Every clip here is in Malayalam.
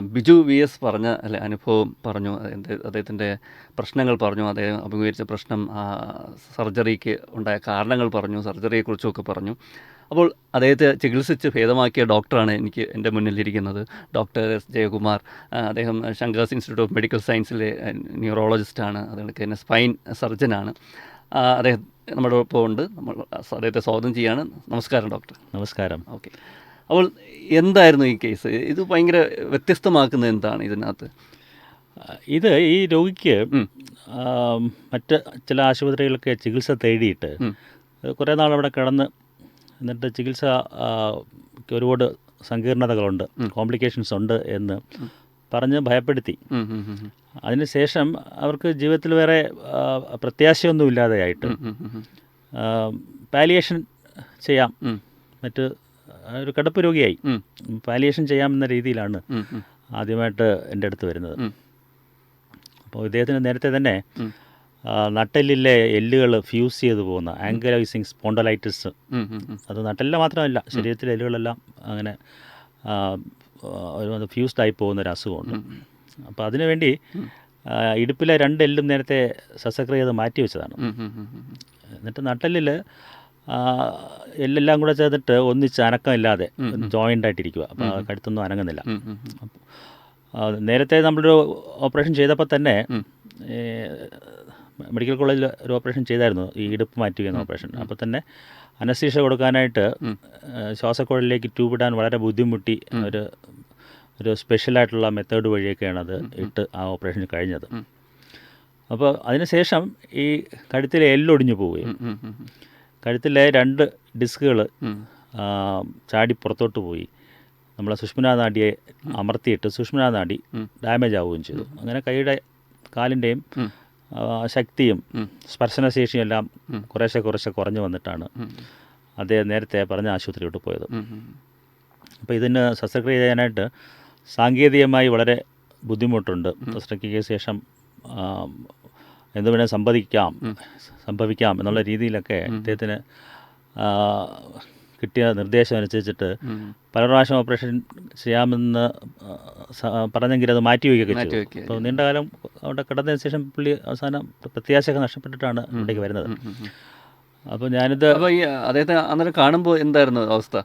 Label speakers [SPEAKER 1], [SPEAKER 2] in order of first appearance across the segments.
[SPEAKER 1] ബിജു വി എസ് പറഞ്ഞ അല്ലെ അനുഭവം പറഞ്ഞു അദ്ദേഹത്തിന്റെ പ്രശ്നങ്ങൾ പറഞ്ഞു അദ്ദേഹം അഭിമുഖീകരിച്ച പ്രശ്നം സർജറിക്ക് ഉണ്ടായ കാരണങ്ങൾ പറഞ്ഞു സർജറിയെക്കുറിച്ചുമൊക്കെ പറഞ്ഞു. അപ്പോൾ അദ്ദേഹത്തെ ചികിത്സിച്ച് ഭേദമാക്കിയ ഡോക്ടറാണ് എനിക്ക് എന്റെ മുന്നിലിരിക്കുന്നത് ഡോക്ടർ എസ്. ജയകുമാർ അദ്ദേഹം ശങ്കേഴ്സ് ഇൻസ്റ്റിറ്റ്യൂട്ട് ഓഫ് മെഡിക്കൽ സയൻസിലെ ന്യൂറോളജിസ്റ്റാണ്. അതുകൊണ്ട് തന്നെ സ്പൈൻ സർജനാണ്. അദ്ദേഹം നമ്മുടെ ഒപ്പം ഉണ്ട്. നമ്മൾ അദ്ദേഹത്തെ സ്വാഗതം ചെയ്യാണ്. നമസ്കാരം ഡോക്ടർ.
[SPEAKER 2] നമസ്കാരം.
[SPEAKER 1] ഓക്കെ. അപ്പോൾ എന്തായിരുന്നു ഈ കേസ്? ഇത് ഭയങ്കര വ്യത്യസ്തമാക്കുന്നത് എന്താണ് ഇതിനകത്ത്?
[SPEAKER 2] ഇത് ഈ രോഗിക്ക് മറ്റ് ചില ആശുപത്രികളൊക്കെ ചികിത്സ തേടിയിട്ട് കുറേ നാൾ അവിടെ കിടന്ന് എന്നിട്ട് ചികിത്സ ഒരുപാട് സങ്കീർണതകളുണ്ട് കോംപ്ലിക്കേഷൻസ് ഉണ്ട് എന്ന് പറഞ്ഞ് ഭയപ്പെടുത്തി. അതിനുശേഷം അവർക്ക് ജീവിതത്തിൽ വേറെ പ്രത്യാശയൊന്നും ഇല്ലാതെയായിട്ട് പാലിയേഷൻ ചെയ്യാം. മറ്റ് ഒരു കിടപ്പ് രോഗിയായി. പാലിയേഷൻ ചെയ്യാമെന്ന രീതിയിലാണ് ആദ്യമായിട്ട് എന്റെ അടുത്ത് വരുന്നത്. അപ്പോൾ ഇദ്ദേഹത്തിന് നേരത്തെ തന്നെ നട്ടെല്ലിലെ എല്ലുകൾ ഫ്യൂസ് ചെയ്ത് പോകുന്ന ആംഗലൈസിങ് സ്പോണ്ടലൈറ്റിസ്. അത് നട്ടെല്ല് മാത്രമല്ല ശരീരത്തിലെ എല്ലുകളെല്ലാം അങ്ങനെ ഒരു ഫ്യൂസ്ഡായി പോകുന്ന ഒരു അസുഖമുണ്ട്. അപ്പോൾ അതിനുവേണ്ടി ഇടുപ്പിലെ രണ്ട് എല്ലും നേരത്തെ ശസ്ത്രക്രിയ അത് മാറ്റി വെച്ചതാണ്. എന്നിട്ട് നട്ടെല്ലിൽ എല്ലെല്ലാം കൂടെ ചേർത്തിട്ട് ഒന്നിച്ച് അനക്കമില്ലാതെ ജോയിന്റ് ആയിട്ടിരിക്കുക അപ്പോൾ കഴുത്തൊന്നും അനങ്ങുന്നില്ല. നേരത്തെ നമ്മളൊരു ഓപ്പറേഷൻ ചെയ്തപ്പോൾ തന്നെ മെഡിക്കൽ കോളേജിൽ ഒരു ഓപ്പറേഷൻ ചെയ്തായിരുന്നു. ഈ ഇടുപ്പ് മാറ്റുക എന്ന ഓപ്പറേഷൻ. അപ്പോൾ തന്നെ അനസ്തീഷ കൊടുക്കാനായിട്ട് ശ്വാസക്കുഴലിലേക്ക് ട്യൂബ് ഇടാൻ വളരെ ബുദ്ധിമുട്ടി ഒരു ഒരു സ്പെഷ്യലായിട്ടുള്ള മെത്തേഡ് വഴിയൊക്കെയാണ് അത് ഇട്ട് ആ ഓപ്പറേഷൻ കഴിഞ്ഞത്. അപ്പോൾ അതിനുശേഷം ഈ കഴുത്തിലെ എല്ലൊടിഞ്ഞു പോവുകയും കഴുത്തിലെ രണ്ട് ഡിസ്കുകൾ ചാടി പുറത്തോട്ട് പോയി. നമ്മളെ സുഷ്മനാ നാഡിയെ അമർത്തിയിട്ട് സുഷ്മനാ നാഡി ഡാമേജ് ആവുകയും ചെയ്തു. അങ്ങനെ കൈയുടെ
[SPEAKER 1] കാലിന്റെയും
[SPEAKER 2] ശക്തിയും സ്പർശനശേഷിയും എല്ലാം കുറേശ്ശെ കുറേശ്ശെ കുറഞ്ഞു വന്നിട്ടാണ് അദ്ദേഹം നേരത്തെ പറഞ്ഞ ആശുപത്രിയോട്ട് പോയത്. അപ്പോൾ ഇതിന് ശസ്ത്രക്രിയ ചെയ്യാനായിട്ട് സാങ്കേതികമായി വളരെ ബുദ്ധിമുട്ടുണ്ട്. ശസ്ത്രക്രിയയ്ക്ക് ശേഷം എന്ത് വേണേൽ സംഭവിക്കാം സംഭവിക്കാം എന്നുള്ള രീതിയിലൊക്കെ അദ്ദേഹത്തിന് കിട്ടിയ നിർദ്ദേശം അനുസരിച്ചിട്ട് പല പ്രാവശ്യം ഓപ്പറേഷൻ ചെയ്യാമെന്ന് പറഞ്ഞെങ്കിൽ അത് മാറ്റി വയ്ക്കുകയൊക്കെ ചെയ്തു. അപ്പോൾ നീണ്ടകാലം അവിടെ കിടന്നതിന് ശേഷം പുള്ളി അവസാനം പ്രത്യാശയൊക്കെ നഷ്ടപ്പെട്ടിട്ടാണ് ഇവിടേക്ക് വരുന്നത്. അപ്പോൾ ഞാനിത്
[SPEAKER 1] അപ്പോൾ ഈ അദ്ദേഹത്തെ അന്നേരം കാണുമ്പോൾ എന്തായിരുന്നു അവസ്ഥ?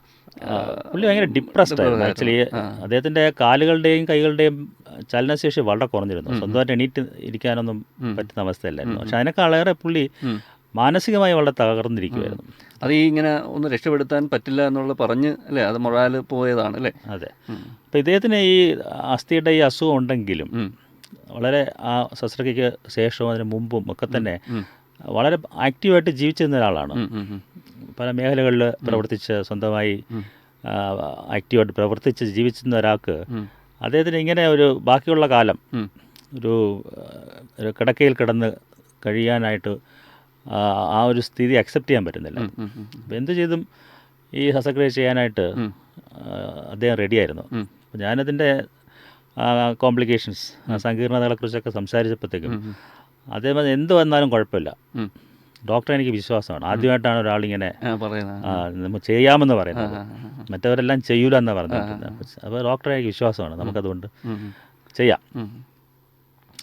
[SPEAKER 2] പുള്ളി ഭയങ്കര ഡിപ്രസ്ഡ് ആയിരുന്നു. ആക്ച്വലി അദ്ദേഹത്തിന്റെ കാലുകളുടെയും കൈകളുടെയും ചലനശേഷി വളരെ കുറഞ്ഞിരുന്നു. സ്വന്തമായിട്ട് എണീറ്റ് ഇരിക്കാനൊന്നും പറ്റുന്ന അവസ്ഥയല്ലായിരുന്നു. പക്ഷെ അതിനേക്കാളേറെ പുള്ളി മാനസികമായി വളരെ തകർന്നിരിക്കുമായിരുന്നു
[SPEAKER 1] അത് ഈ ഇങ്ങനെ ഒന്ന് രക്ഷപ്പെടുത്താൻ പറ്റില്ല എന്നുള്ള പറഞ്ഞ് അല്ലേ? അത് മൊറാൽ പോയതാണ് അല്ലേ?
[SPEAKER 2] അതെ. അപ്പോൾ ഇദ്ദേഹത്തിന് ഈ അസ്ഥിയുടെ ഈ അസുഖം ഉണ്ടെങ്കിലും വളരെ ആ ശസ്ത്രക്രിയക്ക് ശേഷവും അതിന് മുമ്പും ഒക്കെ തന്നെ വളരെ ആക്റ്റീവായിട്ട് ജീവിച്ചിരുന്ന ഒരാളാണ്. പല മേഖലകളിൽ പ്രവർത്തിച്ച് സ്വന്തമായി ആക്റ്റീവായിട്ട് പ്രവർത്തിച്ച് ജീവിച്ചിരുന്ന ഒരാൾക്ക് അദ്ദേഹത്തിന് ഇങ്ങനെ ഒരു ബാക്കിയുള്ള കാലം ഒരു ഒരു കിടക്കയിൽ കിടന്ന് കഴിയാനായിട്ട് ആ, ഒരു സ്ഥിതി അക്സെപ്റ്റ് ചെയ്യാൻ പറ്റുന്നില്ല. അപ്പോൾ എന്ത് ചെയ്തും ഈ ശസ്ത്രക്രിയ ചെയ്യാനായിട്ട് അദ്ദേഹം റെഡിയായിരുന്നു. ഞാനതിന്റെ കോംപ്ലിക്കേഷൻസ് സങ്കീർണതകളെക്കുറിച്ചൊക്കെ സംസാരിച്ചപ്പോഴത്തേക്കും പറഞ്ഞു, എന്ത് വന്നാലും കുഴപ്പമില്ല. ഡോക്ടറെ എനിക്ക് വിശ്വാസമാണ്. ആദ്യമായിട്ടാണ് ഒരാളിങ്ങനെ ചെയ്യാമെന്ന് പറയുന്നത്. മറ്റവരെല്ലാം ചെയ്യൂല എന്ന് പറഞ്ഞിട്ടുണ്ട് അപ്പോൾ ഡോക്ടറെ എനിക്ക് വിശ്വാസമാണ് നമുക്കതുകൊണ്ട്. ചെയ്യാം.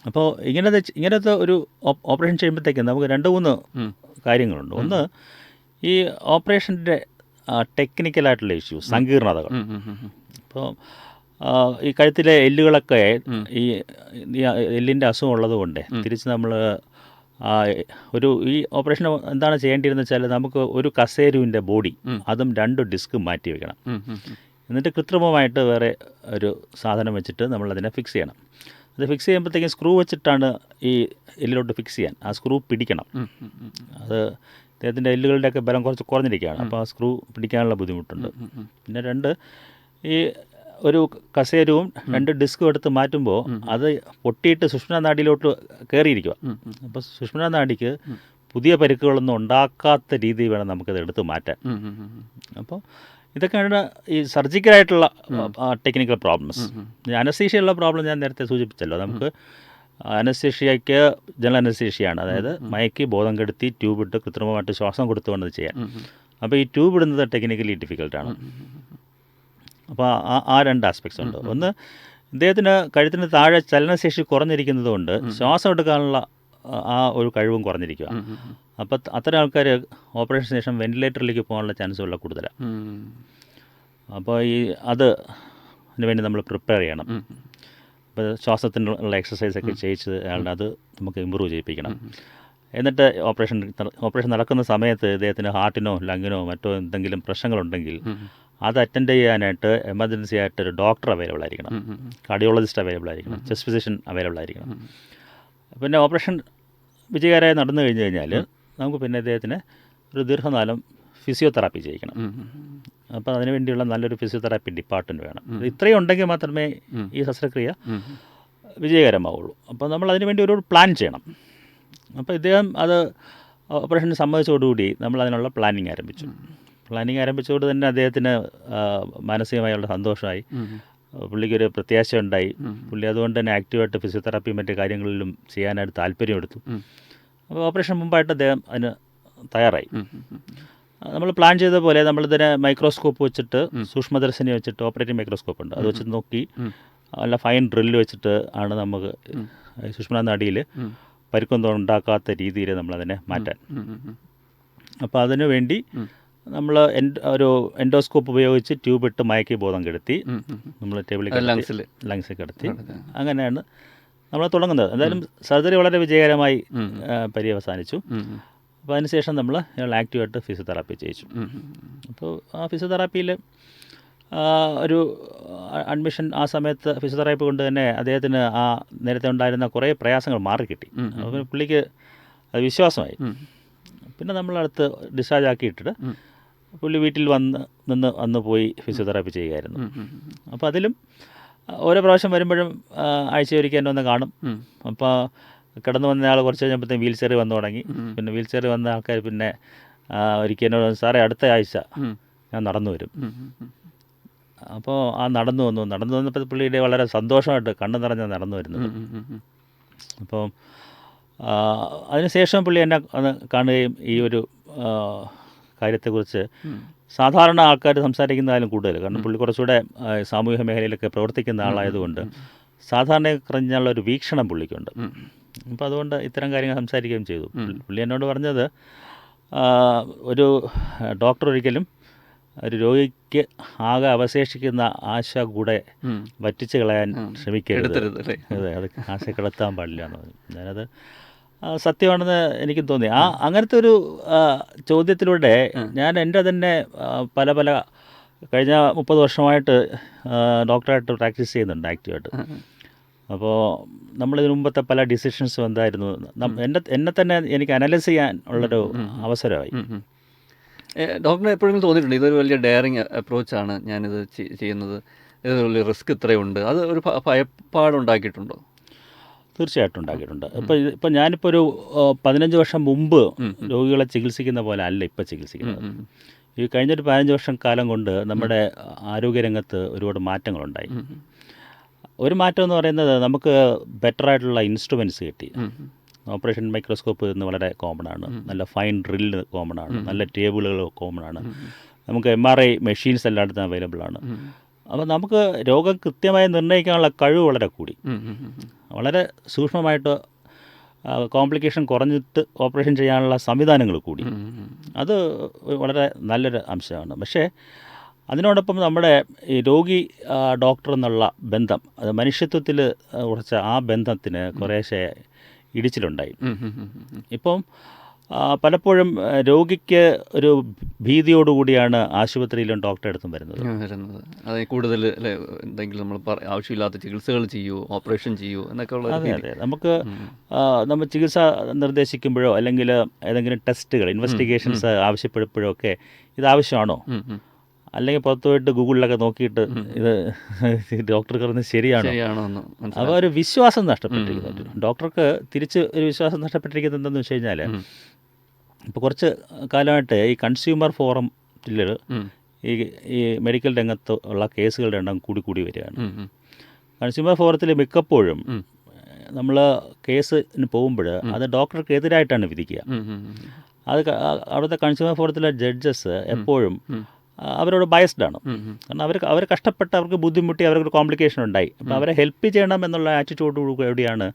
[SPEAKER 2] അപ്പോൾ ഇങ്ങനത്തെ ഇങ്ങനത്തെ ഒരു ഓപ്പറേഷൻ ചെയ്യുമ്പോഴത്തേക്കും നമുക്ക് രണ്ട് മൂന്ന്. കാര്യങ്ങളുണ്ട്. ഒന്ന് ഈ ഓപ്പറേഷന്റെ ടെക്നിക്കലായിട്ടുള്ള ഇഷ്യൂ സങ്കീർണതകൾ. ഇപ്പോൾ ഈ കഴുത്തിലെ എല്ലുകളൊക്കെ ഈ എല്ലിന്റെ അസുഖം ഉള്ളത് കൊണ്ട് തിരിച്ച് നമ്മൾ ഒരു ഈ ഓപ്പറേഷൻ എന്താണ് ചെയ്യേണ്ടിയിരുന്നത് വെച്ചാൽ നമുക്ക് ഒരു കസേരുവിന്റെ ബോഡി അതും രണ്ട് ഡിസ്ക് മാറ്റി വെക്കണം. എന്നിട്ട് കൃത്രിമമായിട്ട് വേറെ ഒരു സാധനം വെച്ചിട്ട് നമ്മൾ അതിനെ ഫിക്സ് ചെയ്യണം. അത് ഫിക്സ് ചെയ്യുമ്പോഴത്തേക്കും സ്ക്രൂ വെച്ചിട്ടാണ് ഈ എല്ലിലോട്ട് ഫിക്സ് ചെയ്യാൻ. ആ സ്ക്രൂ പിടിക്കണം. അത് അദ്ദേഹത്തിന്റെ എല്ലുകളുടെയൊക്കെ ബലം കുറച്ച് കുറഞ്ഞിരിക്കുകയാണ്. അപ്പോൾ ആ സ്ക്രൂ പിടിക്കാനുള്ള ബുദ്ധിമുട്ടുണ്ട്. പിന്നെ രണ്ട് ഈ ഒരു കസേരവും രണ്ട് ഡിസ്കും എടുത്ത് മാറ്റുമ്പോൾ അത് പൊട്ടിയിട്ട് സുഷ്മിത നാടിയിലോട്ട് കയറിയിരിക്കുക. അപ്പോൾ സുഷ്മിത നാടിക്ക് പുതിയ പരിക്കുകളൊന്നും ഉണ്ടാക്കാത്ത രീതിയിൽ വേണം നമുക്കത് എടുത്ത് മാറ്റാൻ. അപ്പോൾ ഇതൊക്കെയാണ് ഈ സർജിക്കലായിട്ടുള്ള ടെക്നിക്കൽ പ്രോബ്ലംസ് അനസ്തീഷ്യയുള്ള പ്രോബ്ലം ഞാൻ നേരത്തെ സൂചിപ്പിച്ചല്ലോ. നമുക്ക് അനസ്തീഷ്യയ്ക്ക് ജനറൽ അനസ്തീഷ്യയാണ്. അതായത് മയക്കി ബോധം കെടുത്തി ട്യൂബ് ഇട്ട് കൃത്രിമമായിട്ട് ശ്വാസം കൊടുത്തുകൊണ്ട് ചെയ്യാൻ. അപ്പോൾ ഈ ട്യൂബ് ഇടുന്നത് ടെക്നിക്കലി ഡിഫിക്കൽട്ടാണ് അപ്പോൾ ആ ആ രണ്ട് ആസ്പെക്ട്സ് ഉണ്ട്. ഒന്ന് ഇദ്ദേഹത്തിന് കഴുത്തിന് താഴെ ചലനശേഷി കുറഞ്ഞിരിക്കുന്നത് കൊണ്ട് ശ്വാസം എടുക്കാനുള്ള ആ, ഒരു കഴിവും കുറഞ്ഞിരിക്കുക. അപ്പോൾ അത്തരം ആൾക്കാർ ഓപ്പറേഷന് ശേഷം വെന്റിലേറ്ററിലേക്ക് പോകാനുള്ള ചാൻസ് ഉള്ള കൂടുതലാണ് അപ്പോൾ ഈ അത് അതിന് വേണ്ടി നമ്മൾ പ്രിപ്പയർ ചെയ്യണം. അപ്പോൾ ശ്വാസത്തിനുള്ള എക്സസൈസ് ഒക്കെ ചെയ്യിച്ച് അയാളുടെ അത് നമുക്ക് ഇമ്പ്രൂവ് ചെയ്യിപ്പിക്കണം. എന്നിട്ട് ഓപ്പറേഷൻ ഓപ്പറേഷൻ നടക്കുന്ന സമയത്ത് ഇദ്ദേഹത്തിന് ഹാർട്ടിനോ ലങ്ങിനോ മറ്റോ എന്തെങ്കിലും പ്രശ്നങ്ങളുണ്ടെങ്കിൽ. അത് അറ്റൻഡ് ചെയ്യാനായിട്ട് എമർജൻസി ആയിട്ട് ഒരു ഡോക്ടർ അവൈലബിൾ ആയിരിക്കണം. കാർഡിയോളജിസ്റ്റ് അവൈലബിൾ ആയിരിക്കണം. ചെസ്റ്റ് ഫിസിഷ്യൻ അവൈലബിൾ ആയിരിക്കണം. പിന്നെ ഓപ്പറേഷൻ വിജയകരമായി നടന്നു കഴിഞ്ഞ് കഴിഞ്ഞാൽ നമുക്ക് പിന്നെ അദ്ദേഹത്തിന് ഒരു ദീർഘകാലം ഫിസിയോതെറാപ്പി ചെയ്യിക്കണം. അപ്പോൾ അതിന് വേണ്ടിയുള്ള നല്ലൊരു ഫിസിയോതെറാപ്പി ഡിപ്പാർട്ട്മെന്റ് വേണം. ഇത് ഇത്രയും ഉണ്ടെങ്കിൽ മാത്രമേ ഈ ശസ്ത്രക്രിയ. വിജയകരമാവുള്ളൂ. അപ്പോൾ നമ്മൾ അതിന് വേണ്ടി ഒരു പ്ലാൻ ചെയ്യണം. അപ്പോൾ ഇദ്ദേഹം അത് ഓപ്പറേഷൻ സമ്മതിച്ചോടുകൂടി നമ്മൾ അതിനുള്ള പ്ലാനിങ് ആരംഭിച്ചു. പ്ലാനിങ് ആരംഭിച്ചുകൊണ്ട് തന്നെ അദ്ദേഹത്തിന് മാനസികമായുള്ള സന്തോഷമായി. പുള്ളിക്കൊരു പ്രത്യാശ ഉണ്ടായി. പുള്ളി അതുകൊണ്ട് തന്നെ ആക്റ്റീവായിട്ട് ഫിസിയോതെറാപ്പി മറ്റു കാര്യങ്ങളിലും ചെയ്യാനായിട്ട് താല്പര്യമെടുത്തു
[SPEAKER 1] എടുത്തു.
[SPEAKER 2] അപ്പോൾ ഓപ്പറേഷൻ മുമ്പായിട്ട് അദ്ദേഹം അതിന് തയ്യാറായി. നമ്മൾ പ്ലാൻ ചെയ്ത പോലെ നമ്മളിതിനെ മൈക്രോസ്കോപ്പ് വെച്ചിട്ട് സൂക്ഷ്മദർശിനി വെച്ചിട്ട് ഓപ്പറേറ്റിംഗ് മൈക്രോസ്കോപ്പ് ഉണ്ട്. അത് വെച്ചിട്ട് നോക്കി. നല്ല ഫൈൻ ഡ്രില്ല് വെച്ചിട്ട് ആണ് നമുക്ക് സുഷ്മ നടിയിൽ. പരിക്കൊന്നും ഉണ്ടാക്കാത്ത രീതിയിൽ നമ്മളതിനെ മാറ്റാൻ. അപ്പോൾ അതിനു വേണ്ടി നമ്മൾ ഒരു എൻഡോസ്കോപ്പ് ഉപയോഗിച്ച് ട്യൂബ് ഇട്ട് മയക്കി ബോധം കെടുത്തി. നമ്മൾ ടേബിളിൽ
[SPEAKER 1] ലങ്സിൽ
[SPEAKER 2] ലങ്സിൽ കിടത്തി. അങ്ങനെയാണ് നമ്മൾ തുടങ്ങുന്നത്. എന്തായാലും സർജറി വളരെ വിജയകരമായി പര്യവസാനിച്ചു. അപ്പോൾ അതിനുശേഷം നമ്മൾ ഇയാൾ ആക്റ്റീവായിട്ട് ഫിസിയോതെറാപ്പി ചെയ്യിച്ചു. അപ്പോൾ ആ ഫിസിയോതെറാപ്പിയിൽ ഒരു അഡ്മിഷൻ ആ സമയത്ത് ഫിസിയോതെറാപ്പി കൊണ്ട് തന്നെ അദ്ദേഹത്തിന് ആ നേരത്തെ ഉണ്ടായിരുന്ന കുറേ പ്രയാസങ്ങൾ മാറിക്കിട്ടി അപ്പോൾ പുള്ളിക്ക് അത് വിശ്വാസമായി. പിന്നെ നമ്മളടുത്ത് ഡിസ്ചാർജ് ആക്കിയിട്ടിട്ട് പുള്ളി വീട്ടിൽ വന്ന് നിന്ന് അന്ന് പോയി ഫിസിയോതെറാപ്പി ചെയ്യുമായിരുന്നു. അപ്പോൾ അതിലും ഓരോ പ്രാവശ്യം വരുമ്പോഴും ആഴ്ച ഒരിക്കൽ എന്നെ ഒന്ന് കാണും. അപ്പോൾ കിടന്നു വന്ന ആൾ കുറച്ച് കഴിഞ്ഞപ്പോഴത്തേക്കും വീൽ ചെയർ വന്നു തുടങ്ങി. പിന്നെ വീൽ ചെയർ വന്ന ആൾക്കാർ പിന്നെ ഒരിക്കൽ എന്നോട് സാറേ അടുത്ത ആഴ്ച ഞാൻ നടന്നു വരും. അപ്പോൾ ആ നടന്നു വന്നു. നടന്നു വന്നപ്പോൾ പുള്ളിയുടെ വളരെ സന്തോഷമായിട്ട് കണ്ണു നിറഞ്ഞ നടന്നു വരുന്നത്. അപ്പോൾ അതിനുശേഷം പുള്ളി എന്നെ കാണുകയും ഈ ഒരു കാര്യത്തെക്കുറിച്ച് സാധാരണ ആൾക്കാർ സംസാരിക്കുന്നതായാലും കൂടുതൽ കാരണം പുള്ളി കുറച്ചുകൂടെ സാമൂഹ്യ സാമൂഹിക മേഖലയിലൊക്കെ പ്രവർത്തിക്കുന്ന ആളായതുകൊണ്ട് സാധാരണ കുറഞ്ഞുള്ള ഒരു വീക്ഷണം പുള്ളിക്കുണ്ട്. അപ്പോൾ അതുകൊണ്ട് ഇത്തരം കാര്യങ്ങൾ സംസാരിക്കുകയും ചെയ്തു. പുള്ളി എന്നോട് പറഞ്ഞത് ഒരു ഡോക്ടർ ഒരിക്കലും ഒരു രോഗിക്ക് ആകെ അവശേഷിക്കുന്ന ആശ കൂടെ. വറ്റിച്ച് കളയാൻ ശ്രമിക്കരുത്. അതെ അത് ആശ കിടത്താൻ പാടില്ല എന്ന് പറഞ്ഞു. ഞാനത് സത്യമാണെന്ന് എനിക്ക് തോന്നി. ആ അങ്ങനത്തെ ഒരു ചോദ്യത്തിലൂടെ ഞാൻ എന്റെ തന്നെ പല പല കഴിഞ്ഞ മുപ്പത് വർഷമായിട്ട് ഡോക്ടറായിട്ട് പ്രാക്ടീസ് ചെയ്യുന്നുണ്ട് ആക്റ്റീവായിട്ട്. അപ്പോൾ നമ്മളിതിനു മുമ്പത്തെ പല ഡിസിഷൻസും എന്തായിരുന്നു? എന്നെ എന്നെ തന്നെ എനിക്ക് അനലൈസ് ചെയ്യാൻ ഉള്ളൊരു അവസരമായി.
[SPEAKER 1] ഡോക്ടറിന് എപ്പോഴെങ്കിലും തോന്നിയിട്ടുണ്ട് ഇതൊരു വലിയ ഡയറിങ് അപ്രോച്ചാണ് ഞാനിത് ചെയ്യുന്നത് ഇതൊരു വലിയ റിസ്ക് ഇത്രയുണ്ട്. അത് ഒരു ഭയപ്പാടുണ്ടാക്കിയിട്ടുണ്ടോ?
[SPEAKER 2] തീർച്ചയായിട്ടും ഉണ്ടാക്കിയിട്ടുണ്ട്. ഇപ്പോൾ ഇപ്പം ഞാനിപ്പോൾ ഒരു പതിനഞ്ച് വർഷം മുമ്പ് രോഗികളെ ചികിത്സിക്കുന്ന പോലെ അല്ല ഇപ്പോൾ ചികിത്സിക്കുന്നത്. ഈ കഴിഞ്ഞൊരു പതിനഞ്ച് വർഷം കാലം കൊണ്ട് നമ്മുടെ ആരോഗ്യരംഗത്ത് ഒരുപാട് മാറ്റങ്ങളുണ്ടായി. ഒരു മാറ്റം എന്ന് പറയുന്നത് നമുക്ക് ബെറ്റർ ആയിട്ടുള്ള ഇൻസ്ട്രുമെന്റ്സ് കിട്ടി. ഓപ്പറേഷൻ മൈക്രോസ്കോപ്പ് ഇന്ന് വളരെ കോമൺ ആണ്. നല്ല ഫൈൻ ഡ്രില്ല് കോമൺ ആണ്. നല്ല ടേബിളുകൾ കോമൺ ആണ്. നമുക്ക് എം ആർ ഐ മെഷീൻസ് എല്ലായിടത്തും അവൈലബിൾ ആണ്. അപ്പോൾ നമുക്ക് രോഗം കൃത്യമായി നിർണയിക്കാനുള്ള കഴിവ് വളരെ കൂടി. വളരെ സൂക്ഷ്മമായിട്ട് കോംപ്ലിക്കേഷൻ കുറഞ്ഞിട്ട് ഓപ്പറേഷൻ ചെയ്യാനുള്ള സംവിധാനങ്ങൾ കൂടി. അത് വളരെ നല്ലൊരു അംശമാണ്. പക്ഷേ അതിനോടൊപ്പം നമ്മുടെ ഈ രോഗി ഡോക്ടർ എന്നുള്ള ബന്ധം അത് മനുഷ്യത്വത്തിൽ കുറച്ച് ആ ബന്ധത്തിന് കുറേശ്ശെ ഇടിച്ചിലുണ്ടായി. ഇപ്പം പലപ്പോഴും രോഗിക്ക് ഒരു ഭീതിയോടുകൂടിയാണ് ആശുപത്രിയിലും ഡോക്ടറെ അടുത്തും വരുന്നത്.
[SPEAKER 1] അതെ വരുന്നത്. അത് കൂടുതൽ എന്തെങ്കിലും നമ്മൾ ആവശ്യമില്ലാത്ത ചികിത്സകൾ ചെയ്യൂ ഓപ്പറേഷൻ ചെയ്യൂ എന്നൊക്കെ ഉള്ള
[SPEAKER 2] അതെ അതെ. നമുക്ക് നമ്മൾ ചികിത്സ നിർദ്ദേശിക്കുമ്പോഴോ അല്ലെങ്കിൽ ഏതെങ്കിലും ടെസ്റ്റുകൾ ഇൻവെസ്റ്റിഗേഷൻസ് ആവശ്യപ്പെടുമ്പോഴോ ഒക്കെ ഇത് ആവശ്യമാണോ. അല്ലെങ്കിൽ പുറത്തു പോയിട്ട് ഗൂഗിളിലൊക്കെ നോക്കിയിട്ട് ഇത് ഡോക്ടർക്ക് പറയുന്നത് ശരിയാണോ? അപ്പോൾ ഒരു വിശ്വാസം നഷ്ടപ്പെട്ടിരിക്കുന്നു. ഡോക്ടർക്ക് തിരിച്ച് ഒരു വിശ്വാസം നഷ്ടപ്പെട്ടിരിക്കുന്നത് എന്താണെന്ന് വെച്ച് കഴിഞ്ഞാൽ ഇപ്പോൾ കുറച്ച് കാലമായിട്ട് ഈ കൺസ്യൂമർ
[SPEAKER 1] ഫോറം
[SPEAKER 2] ഈ ഈ മെഡിക്കൽ രംഗത്ത് ഉള്ള കേസുകളുടെ എണ്ണം കൂടി കൂടി വരികയാണ്. കൺസ്യൂമർ ഫോറത്തിൽ മിക്കപ്പോഴും നമ്മൾ കേസിന് പോകുമ്പോൾ അത് ഡോക്ടർക്ക് എതിരായിട്ടാണ് വിധിക്കുക. അത് അവിടുത്തെ കൺസ്യൂമർ ഫോറത്തിലെ ജഡ്ജസ് എപ്പോഴും അവരോട് ബയസ്ഡ് ആണ്. കാരണം അവർ അവർ കഷ്ടപ്പെട്ട് അവർക്ക് ബുദ്ധിമുട്ടി അവർക്ക് കോംപ്ലിക്കേഷൻ ഉണ്ടായി. അപ്പോൾ അവരെ ഹെൽപ്പ് ചെയ്യണം എന്നുള്ള ആറ്റിറ്റ്യൂഡ് കൂടിയാണ്.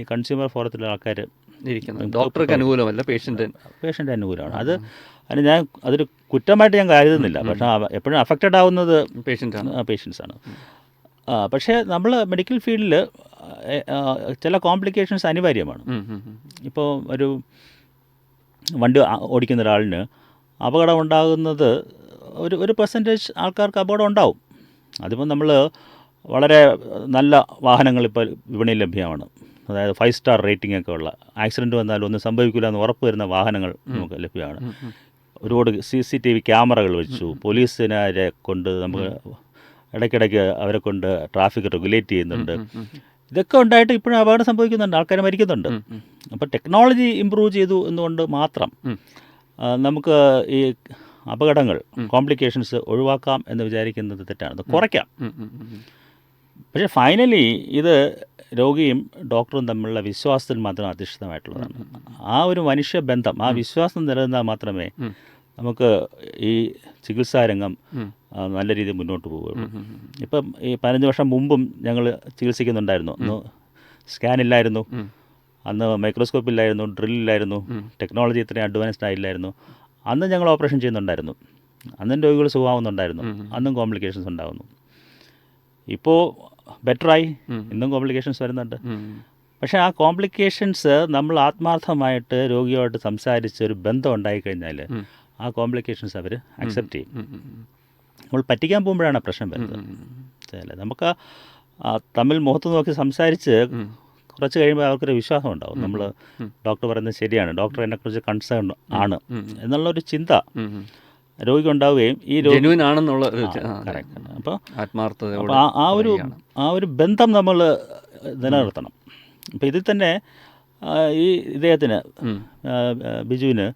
[SPEAKER 2] ഈ കൺസ്യൂമർ ഫോറത്തിലെ ആൾക്കാർ
[SPEAKER 1] ഇരിക്കുന്നത്. ഡോക്ടർക്ക് അനുകൂലമല്ല പേഷ്യന്റ്
[SPEAKER 2] പേഷ്യന്റ് അനുകൂലമാണ്. അത് അതിന് ഞാൻ അതൊരു കുറ്റമായിട്ട് ഞാൻ കരുതുന്നില്ല. പക്ഷേ എപ്പോഴും അഫക്റ്റഡ് ആവുന്നത്
[SPEAKER 1] പേഷ്യന്റാണ്
[SPEAKER 2] പേഷ്യൻസാണ് ആണ്. ആ, പക്ഷേ നമ്മൾ മെഡിക്കൽ ഫീൽഡിൽ ചില കോംപ്ലിക്കേഷൻസ് അനിവാര്യമാണ്. ഇപ്പോൾ ഒരു വണ്ടി ഓടിക്കുന്ന ഒരാളിന് അപകടം ഉണ്ടാകുന്നത് ഒരു ഒരു പെർസെന്റേജ് ആൾക്കാർക്ക് അപകടം ഉണ്ടാവും അതിപ്പോൾ നമ്മൾ വളരെ നല്ല വാഹനങ്ങൾ ഇപ്പോൾ വിപണിയിൽ ലഭ്യമാണ്. അതായത് ഫൈവ് സ്റ്റാർ റേറ്റിംഗ് ഒക്കെ ഉള്ള. ആക്സിഡന്റ് വന്നാലും ഒന്നും സംഭവിക്കില്ല എന്ന് ഉറപ്പ് വരുന്ന വാഹനങ്ങൾ നമുക്ക് ലഭ്യമാണ്. ഒരുപാട് സി സി ടി വി ക്യാമറകൾ വെച്ചു. പോലീസിനെ കൊണ്ട് നമുക്ക് ഇടയ്ക്കിടയ്ക്ക് അവരെ കൊണ്ട് ട്രാഫിക് റെഗുലേറ്റ് ചെയ്യുന്നുണ്ട്. ഇതൊക്കെ ഉണ്ടായിട്ട് ഇപ്പോഴും അപകടം സംഭവിക്കുന്നുണ്ട്. ആൾക്കാർ മരിക്കുന്നുണ്ട്. അപ്പോൾ ടെക്നോളജി ഇമ്പ്രൂവ് ചെയ്തു എന്നുകൊണ്ട് മാത്രം നമുക്ക് ഈ അപകടങ്ങൾ കോംപ്ലിക്കേഷൻസ് ഒഴിവാക്കാം എന്ന് വിചാരിക്കുന്നത് തെറ്റാണ്. അത് കുറയ്ക്കാം. പക്ഷേ ഫൈനലി ഇത് രോഗിയും ഡോക്ടറും തമ്മിലുള്ള വിശ്വാസത്തിൽ മാത്രം അധിഷ്ഠിതമായിട്ടുള്ളതാണ്. ആ ഒരു മനുഷ്യ ബന്ധം ആ വിശ്വാസം നിലനിന്നാൽ മാത്രമേ നമുക്ക് ഈ ചികിത്സാരംഗം രംഗം നല്ല രീതിയിൽ മുന്നോട്ട് പോവുകയുള്ളൂ. ഇപ്പം ഈ പതിനഞ്ച് വർഷം മുമ്പും ഞങ്ങൾ ചികിത്സിക്കുന്നുണ്ടായിരുന്നു. അന്ന് സ്കാൻ ഇല്ലായിരുന്നു. അന്ന് മൈക്രോസ്കോപ്പ് ഇല്ലായിരുന്നു ഡ്രിൽ ഇല്ലായിരുന്നു ടെക്നോളജി ഇത്രയും അഡ്വാൻസ്ഡ് ആയില്ലായിരുന്നു. അന്ന് ഞങ്ങൾ ഓപ്പറേഷൻ ചെയ്യുന്നുണ്ടായിരുന്നു. അന്നും രോഗികൾ സുഖമാവുന്നുണ്ടായിരുന്നു. അന്നും കോംപ്ലിക്കേഷൻസ് ഉണ്ടാകുന്നു ഇപ്പോൾ ബെറ്ററായി ഇന്നും കോംപ്ലിക്കേഷൻസ് വരുന്നുണ്ട്. പക്ഷേ ആ കോംപ്ലിക്കേഷൻസ് നമ്മൾ ആത്മാർത്ഥമായിട്ട് രോഗിയുമായിട്ട് സംസാരിച്ച് ഒരു ബന്ധം ഉണ്ടായിക്കഴിഞ്ഞാൽ ആ കോംപ്ലിക്കേഷൻസ് അവർ അക്സെപ്റ്റ് ചെയ്യും. നമ്മൾ പറ്റിക്കാൻ പോകുമ്പോഴാണ് പ്രശ്നം വരുന്നത്. മനസ്സിലായില്ലേ? നമുക്ക് തമ്മിൽ മുഖത്ത് നോക്കി സംസാരിച്ച് കുറച്ച് കഴിയുമ്പോൾ അവർക്കൊരു വിശ്വാസം ഉണ്ടാവും. നമ്മൾ ഡോക്ടർ പറയുന്നത് ശരിയാണ്. ഡോക്ടർ എന്നെക്കുറിച്ച് കൺസേൺ ആണ് എന്നുള്ളൊരു ചിന്ത രോഗിക്ക് ഉണ്ടാവുകയും ഈ
[SPEAKER 1] ആണെന്നുള്ള.
[SPEAKER 2] കറക്റ്റ് അപ്പോൾ
[SPEAKER 1] ആത്മാർത്ഥത
[SPEAKER 2] അപ്പോൾ ആ ഒരു ആ ഒരു ബന്ധം നമ്മൾ നിലനിർത്തണം. അപ്പോൾ ഇതിൽ തന്നെ ഈ ഇദ്ദേഹത്തിന് ബിജുവിന്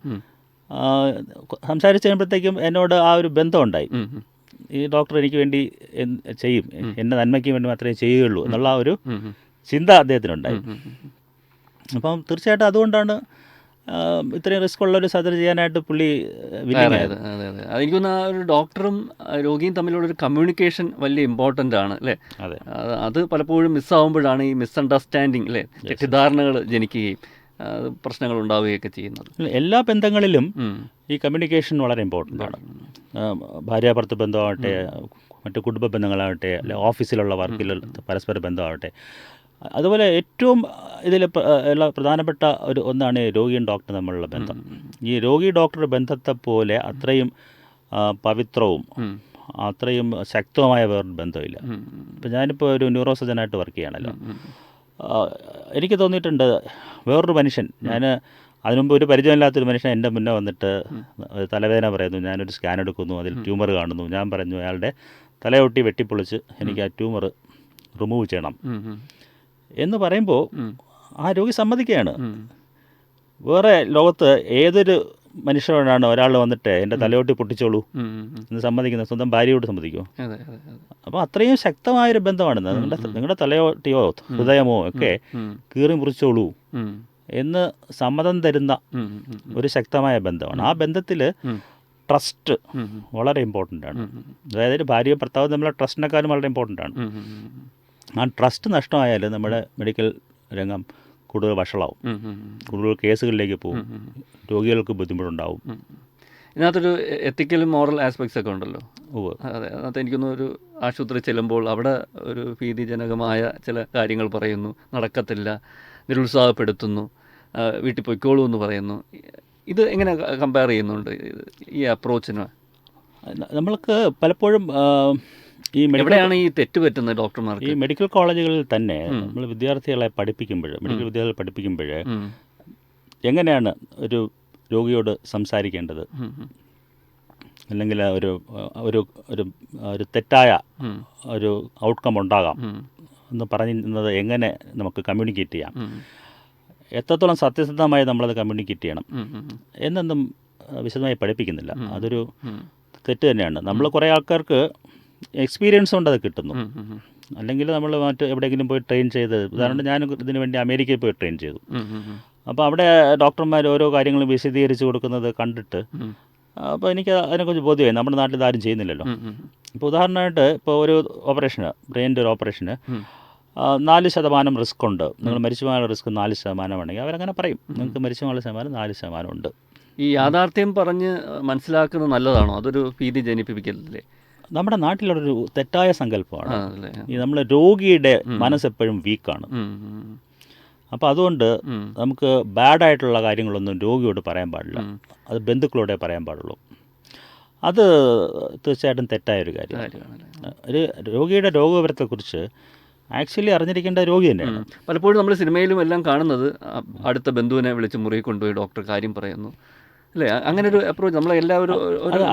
[SPEAKER 2] സംസാരിച്ച് കഴിയുമ്പോഴത്തേക്കും എന്നോട് ആ ഒരു ബന്ധം ഉണ്ടായി.
[SPEAKER 1] ഉം, ഉം.
[SPEAKER 2] ഈ ഡോക്ടർ എനിക്ക് വേണ്ടി ചെയ്യും. എന്റെ നന്മയ്ക്ക് വേണ്ടി മാത്രമേ ചെയ്യുകയുള്ളൂ എന്നുള്ള ആ ഒരു. ചിന്ത അദ്ദേഹത്തിനുണ്ടായി. അപ്പം തീർച്ചയായിട്ടും അതുകൊണ്ടാണ് ഇത്രയും റിസ്ക് ഉള്ള ഒരു സർജറി ചെയ്യാനായിട്ട് പുള്ളി
[SPEAKER 1] അതെ ആ ഒരു ഡോക്ടറും രോഗിയും തമ്മിലുള്ള ഒരു കമ്മ്യൂണിക്കേഷൻ വലിയ ഇമ്പോർട്ടന്റ് ആണ് അല്ലേ?
[SPEAKER 2] അതെ.
[SPEAKER 1] പലപ്പോഴും മിസ്സാവുമ്പോഴാണ് ഈ മിസ്അണ്ടർസ്റ്റാൻഡിങ് അല്ലേ? തെറ്റിദ്ധാരണകൾ ജനിക്കുകയും പ്രശ്നങ്ങൾ ഉണ്ടാവുകയൊക്കെ ചെയ്യുന്നത്.
[SPEAKER 2] എല്ലാ ബന്ധങ്ങളിലും ഈ കമ്മ്യൂണിക്കേഷൻ വളരെ ഇമ്പോർട്ടന്റ് ആണ്. ഭാര്യാഭർത്തൃ ബന്ധമാവട്ടെ മറ്റു കുടുംബ ബന്ധങ്ങളാവട്ടെ അല്ലെ ഓഫീസിലുള്ള വർക്കിലുള്ള പരസ്പര ബന്ധമാവട്ടെ അതുപോലെ ഏറ്റവും ഇതിൽ ഉള്ള പ്രധാനപ്പെട്ട ഒരു ഒന്നാണ് രോഗിയും ഡോക്ടറും തമ്മിലുള്ള ബന്ധം. ഈ രോഗി ഡോക്ടർ ബന്ധത്തെ പോലെ അത്രയും പവിത്രവും അത്രയും ശക്തമായ വേറൊരു ബന്ധമില്ല. ഇപ്പം ഞാനിപ്പോൾ ഒരു ന്യൂറോ സർജനായിട്ട് വർക്ക് ചെയ്യണമല്ലോ എനിക്ക് തോന്നിയിട്ടുണ്ട് വേറൊരു മനുഷ്യൻ. ഞാൻ അതിനുമുമ്പ് ഒരു പരിചയമില്ലാത്തൊരു മനുഷ്യൻ എന്റെ മുന്നേ വന്നിട്ട് തലവേദന പറയുന്നു. ഞാനൊരു സ്കാൻ എടുക്കുന്നു. അതിൽ ട്യൂമർ കാണുന്നു. ഞാൻ പറഞ്ഞു അയാളുടെ തലയൊട്ടി വെട്ടിപ്പൊളിച്ച് എനിക്ക് ആ ട്യൂമർ റിമൂവ് ചെയ്യണം. എന്ന് പറയുമ്പോൾ. ആ രോഗി സമ്മതിക്കുകയാണ്. വേറെ ലോകത്ത് ഏതൊരു മനുഷ്യനോടാണ് ഒരാൾ വന്നിട്ട് എന്റെ തലയോട്ടി പൊട്ടിച്ചോളൂ. എന്ന് സമ്മതിക്കുന്നത് സ്വന്തം ഭാര്യയോട് സമ്മതിക്കുമോ അപ്പോൾ അത്രയും ശക്തമായൊരു ബന്ധമാണ് നിങ്ങളുടെ നിങ്ങളുടെ തലയോട്ടിയോ ഹൃദയമോ ഒക്കെ കീറി മുറിച്ചോളൂ എന്ന് സമ്മതം തരുന്ന. ഒരു ശക്തമായ ബന്ധമാണ്. ആ ബന്ധത്തിൽ ട്രസ്റ്റ് വളരെ ഇമ്പോർട്ടന്റ് ആണ്. അതായത് ഭാര്യയും ഭർത്താവും തമ്മിലുള്ള ട്രസ്റ്റിനെക്കാളും വളരെ ഇമ്പോർട്ടന്റ് ആണ്. ആ ട്രസ്റ്റ് നഷ്ടമായാൽ നമ്മുടെ മെഡിക്കൽ രംഗം കൂടുതൽ വഷളാവും. കൂടുതൽ കേസുകളിലേക്ക് പോകും. രോഗികൾക്ക് ബുദ്ധിമുട്ടുണ്ടാവും.
[SPEAKER 1] ഇതിനകത്തൊരു എത്തിക്കലും മോറൽ ആസ്പെക്ട്സ് ഒക്കെ ഉണ്ടല്ലോ.
[SPEAKER 2] ഓ
[SPEAKER 1] അതെ അതിനകത്ത് എനിക്കൊന്ന് ഒരു ആശുപത്രി ചെല്ലുമ്പോൾ അവിടെ ഒരു ഭീതിജനകമായ ചില കാര്യങ്ങൾ പറയുന്നു. നടക്കത്തില്ല. നിരുത്സാഹപ്പെടുത്തുന്നു. വീട്ടിൽ പൊയ്ക്കോളൂ എന്ന് പറയുന്നു. ഇത് എങ്ങനെ കമ്പയർ ചെയ്യുന്നുണ്ട്? ഈ അപ്രോച്ചിന്
[SPEAKER 2] നമ്മൾക്ക് പലപ്പോഴും ഈ
[SPEAKER 1] എവിടെയാണ് ഈ തെറ്റ് പറ്റുന്നത് ഡോക്ടർമാർക്ക്?
[SPEAKER 2] ഈ മെഡിക്കൽ കോളേജുകളിൽ തന്നെ നമ്മൾ വിദ്യാർത്ഥികളെ പഠിപ്പിക്കുമ്പോൾ മെഡിക്കൽ വിദ്യാർത്ഥികളെ പഠിപ്പിക്കുമ്പോൾ എങ്ങനെയാണ് ഒരു രോഗിയോട് സംസാരിക്കേണ്ടത്. അല്ലെങ്കിൽ ഒരു ഒരു ഒരു ഒരു തെറ്റായ ഒരു ഔട്ട്കം ഉണ്ടാകാം. എന്ന് പറയുന്നത് എങ്ങനെ നമുക്ക് കമ്മ്യൂണിക്കേറ്റ് ചെയ്യാം? എത്രത്തോളം സത്യസന്ധമായി നമ്മളത് കമ്മ്യൂണിക്കേറ്റ് ചെയ്യണം. എന്നൊന്നും വിശദമായി പഠിപ്പിക്കുന്നില്ല. അതൊരു തെറ്റ് തന്നെയാണ്. നമ്മൾ കുറേ ആൾക്കാർക്ക് എക്സ്പീരിയൻസ് കൊണ്ട് അത് കിട്ടുന്നു. അല്ലെങ്കിൽ നമ്മൾ മറ്റ് എവിടെയെങ്കിലും പോയി ട്രെയിൻ ചെയ്ത് ഉദാഹരണം ഞാൻ ഇതിനു വേണ്ടി അമേരിക്കയിൽ പോയി ട്രെയിൻ ചെയ്തു. അപ്പോൾ അവിടെ ഡോക്ടർമാർ ഓരോ കാര്യങ്ങളും വിശദീകരിച്ച് കൊടുക്കുന്നത് കണ്ടിട്ട് അപ്പോൾ എനിക്ക് അതിനെക്കുറിച്ച് ബോധ്യമായി. നമ്മുടെ നാട്ടിൽ ഇതാരും ചെയ്യുന്നില്ലല്ലോ. ഇപ്പോൾ ഉദാഹരണമായിട്ട് ഇപ്പോൾ ഒരു ഓപ്പറേഷന് ബ്രെയിന്റെ ഒരു ഓപ്പറേഷന് നാല് ശതമാനം റിസ്ക് ഉണ്ട്. നിങ്ങൾ മരിച്ചു പോകാനുള്ള റിസ്ക് നാല് ശതമാനമാണെങ്കിൽ അവരങ്ങനെ പറയും. നിങ്ങൾക്ക് മരിച്ചു പോകാനുള്ള ശതമാനം നാല് ശതമാനം ഉണ്ട്.
[SPEAKER 1] ഈ യാഥാർത്ഥ്യം പറഞ്ഞ് മനസ്സിലാക്കുന്നത് നല്ലതാണോ? അതൊരു ഭീതി ജനിപ്പിക്കലല്ലേ?
[SPEAKER 2] നമ്മുടെ നാട്ടിലുള്ളൊരു തെറ്റായ സങ്കല്പമാണ്. നമ്മൾ രോഗിയുടെ മനസ്സെപ്പോഴും വീക്കാണ്. അപ്പോൾ അതുകൊണ്ട്. നമുക്ക് ബാഡായിട്ടുള്ള കാര്യങ്ങളൊന്നും രോഗിയോട് പറയാൻ പാടില്ല. അത് ബന്ധുക്കളോടെ പറയാൻ പാടുള്ളൂ. അത് തീർച്ചയായിട്ടും തെറ്റായൊരു കാര്യമാണ്. ഒരു രോഗിയുടെ രോഗവിവരത്തെക്കുറിച്ച് ആക്ച്വലി അറിഞ്ഞിരിക്കേണ്ട രോഗി തന്നെയാണ്.
[SPEAKER 1] പലപ്പോഴും നമ്മൾ സിനിമയിലും എല്ലാം കാണുന്നത് അടുത്ത ബന്ധുവിനെ വിളിച്ച് മുറി കൊണ്ടുപോയി ഡോക്ടർ കാര്യം പറയുന്നു. അല്ലേ? അങ്ങനെ ഒരു അപ്രോച്ച് നമ്മളെ എല്ലാവരും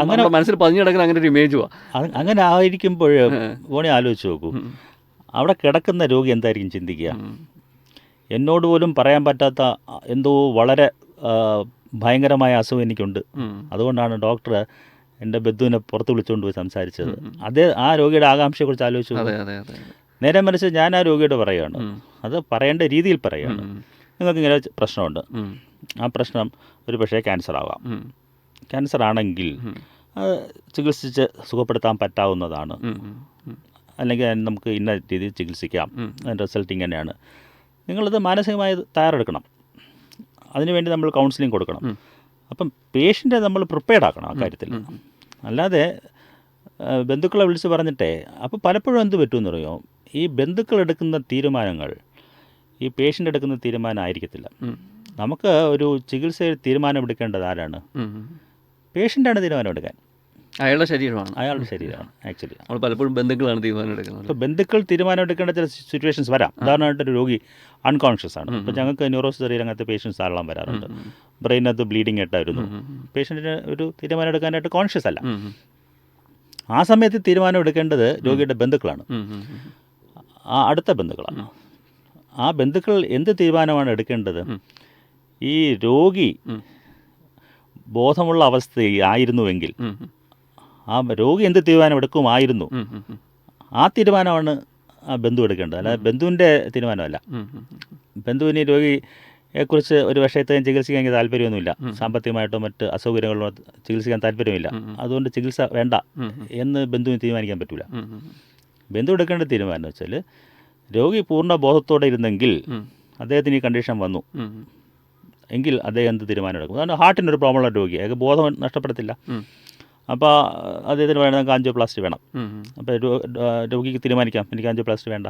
[SPEAKER 1] അങ്ങനെ മനസ്സിൽ പതിഞ്ഞു കിടക്കുന്ന അങ്ങനെ ഒരു ഇമേജുവാ
[SPEAKER 2] അത് അങ്ങനെ ആയിരിക്കുമ്പോൾ പോണി ആലോചിച്ച് നോക്കൂ. അവിടെ കിടക്കുന്ന രോഗി എന്തായിരിക്കും ചിന്തിക്കുക? എന്നോട് പോലും പറയാൻ പറ്റാത്ത എന്തോ വളരെ ഭയങ്കരമായ അസുഖം എനിക്കുണ്ട്. അതുകൊണ്ടാണ് ഡോക്ടർ എന്റെ ബന്ധുവിനെ പുറത്ത് വിളിച്ചുകൊണ്ട് പോയി സംസാരിച്ചത്. അതേ ആ രോഗിയുടെ ആകാംക്ഷയെക്കുറിച്ച് ആലോചിച്ചു. നേരെ മറിച്ച് ഞാൻ ആ രോഗിയോട് പറയുകയാണ്. അത് പറയേണ്ട രീതിയിൽ പറയുകയാണ്. നിങ്ങൾക്ക് ഇങ്ങനെ പ്രശ്നമുണ്ട്. ആ പ്രശ്നം ഒരു പക്ഷേ ക്യാൻസർ ആവാം. ക്യാൻസർ ആണെങ്കിൽ അത് ചികിത്സിച്ച് സുഖപ്പെടുത്താൻ പറ്റാവുന്നതാണ്. അല്ലെങ്കിൽ അതിന് നമുക്ക് ഇന്ന രീതിയിൽ ചികിത്സിക്കാം. അതിന്റെ റിസൾട്ട് ഇങ്ങനെയാണ്. നിങ്ങളത് മാനസികമായി തയ്യാറെടുക്കണം. അതിനുവേണ്ടി നമ്മൾ കൗൺസിലിംഗ് കൊടുക്കണം. അപ്പം പേഷ്യന്റെ നമ്മൾ പ്രിപ്പയർഡ് ആക്കണം ആ കാര്യത്തിൽ. അല്ലാതെ ബന്ധുക്കളെ വിളിച്ച് പറഞ്ഞിട്ടേ അപ്പോൾ പലപ്പോഴും എന്ത് പറ്റുമെന്ന് അറിയോ? ഈ ബന്ധുക്കൾ എടുക്കുന്ന തീരുമാനങ്ങൾ ഈ പേഷ്യന്റ് എടുക്കുന്ന തീരുമാനം ആയിരിക്കത്തില്ല.
[SPEAKER 1] ഉം.
[SPEAKER 2] നമുക്ക് ഒരു ചികിത്സയിൽ തീരുമാനം എടുക്കേണ്ടത് ആരാണ്. പേഷ്യന്റാണ് തീരുമാനം എടുക്കാൻ.
[SPEAKER 1] അയാളുടെ ശരീരമാണ്.
[SPEAKER 2] അയാളുടെ ശരീരമാണ് ആക്ച്വലി
[SPEAKER 1] നമ്മൾ പലപ്പോഴും ബന്ധുക്കളാണ് തീരുമാനം എടുക്കുന്നത്.
[SPEAKER 2] ഇപ്പോൾ ബന്ധുക്കൾ തീരുമാനം എടുക്കേണ്ട ചില സിറ്റുവേഷൻസ് വരാം. ഉദാഹരണമായിട്ട് ഒരു രോഗി അൺകോൺഷ്യസ് ആണ്. ഇപ്പോൾ ഞങ്ങൾക്ക് ന്യൂറോസ് ചെറിയ രംഗത്തെ പേഷ്യൻസ് ധാരാളം വരാറുണ്ട്. ബ്രെയിനകത്ത് ബ്ലീഡിംഗ് ആയിട്ടായിരുന്നു പേഷ്യന്റിന് ഒരു തീരുമാനം എടുക്കാനായിട്ട് കോൺഷ്യസ് അല്ല. ആ സമയത്ത് തീരുമാനം എടുക്കേണ്ടത് രോഗിയുടെ ബന്ധുക്കളാണ്. ആ അടുത്ത ബന്ധുക്കളാണ്. ആ ബന്ധുക്കൾ എന്ത് തീരുമാനമാണ് എടുക്കേണ്ടത്? ഈ രോഗി ബോധമുള്ള അവസ്ഥയിൽ ആയിരുന്നുവെങ്കിൽ. ആ രോഗി എന്ത് തീരുമാനം എടുക്കുമായിരുന്നു
[SPEAKER 1] ഉം. ഉം. ഉം.
[SPEAKER 2] ആ തീരുമാനമാണ് ആ ബന്ധു എടുക്കേണ്ടത് അല്ലാതെ ബന്ധുവിന്റെ തീരുമാനമല്ല. ബന്ധുവിന് ഈ രോഗിയെക്കുറിച്ച് ഒരു വിഷയത്തെയും ചികിത്സിക്കാൻ എനിക്ക് താല്പര്യമൊന്നുമില്ല സാമ്പത്തികമായിട്ടോ മറ്റ് അസൗകര്യങ്ങളോ ചികിത്സിക്കാൻ താല്പര്യമില്ല അതുകൊണ്ട് ചികിത്സ വേണ്ട എന്ന് ബന്ധുവിന് തീരുമാനിക്കാൻ പറ്റില്ല. ബന്ധു എടുക്കേണ്ട തീരുമാനം എന്ന് വെച്ചാൽ രോഗി പൂർണ ബോധത്തോടെ ഇരുന്നെങ്കിൽ അദ്ദേഹത്തിന് ഈ കണ്ടീഷൻ വന്നു. എങ്കിൽ അദ്ദേഹം എന്ത് തീരുമാനമെടുക്കും കാരണം ഹാർട്ടിനൊരു പ്രോബ്ലം ഉള്ള രോഗി. അയാൾക്ക് ബോധം നഷ്ടപ്പെടത്തില്ല. അപ്പോൾ അദ്ദേഹത്തിന് വേണം നമുക്ക് ആൻജിയോപ്ലാസ്റ്റി വേണം. അപ്പോൾ രോഗിക്ക് തീരുമാനിക്കാം. എനിക്ക് ആൻജിയോപ്ലാസ്റ്റി വേണ്ട.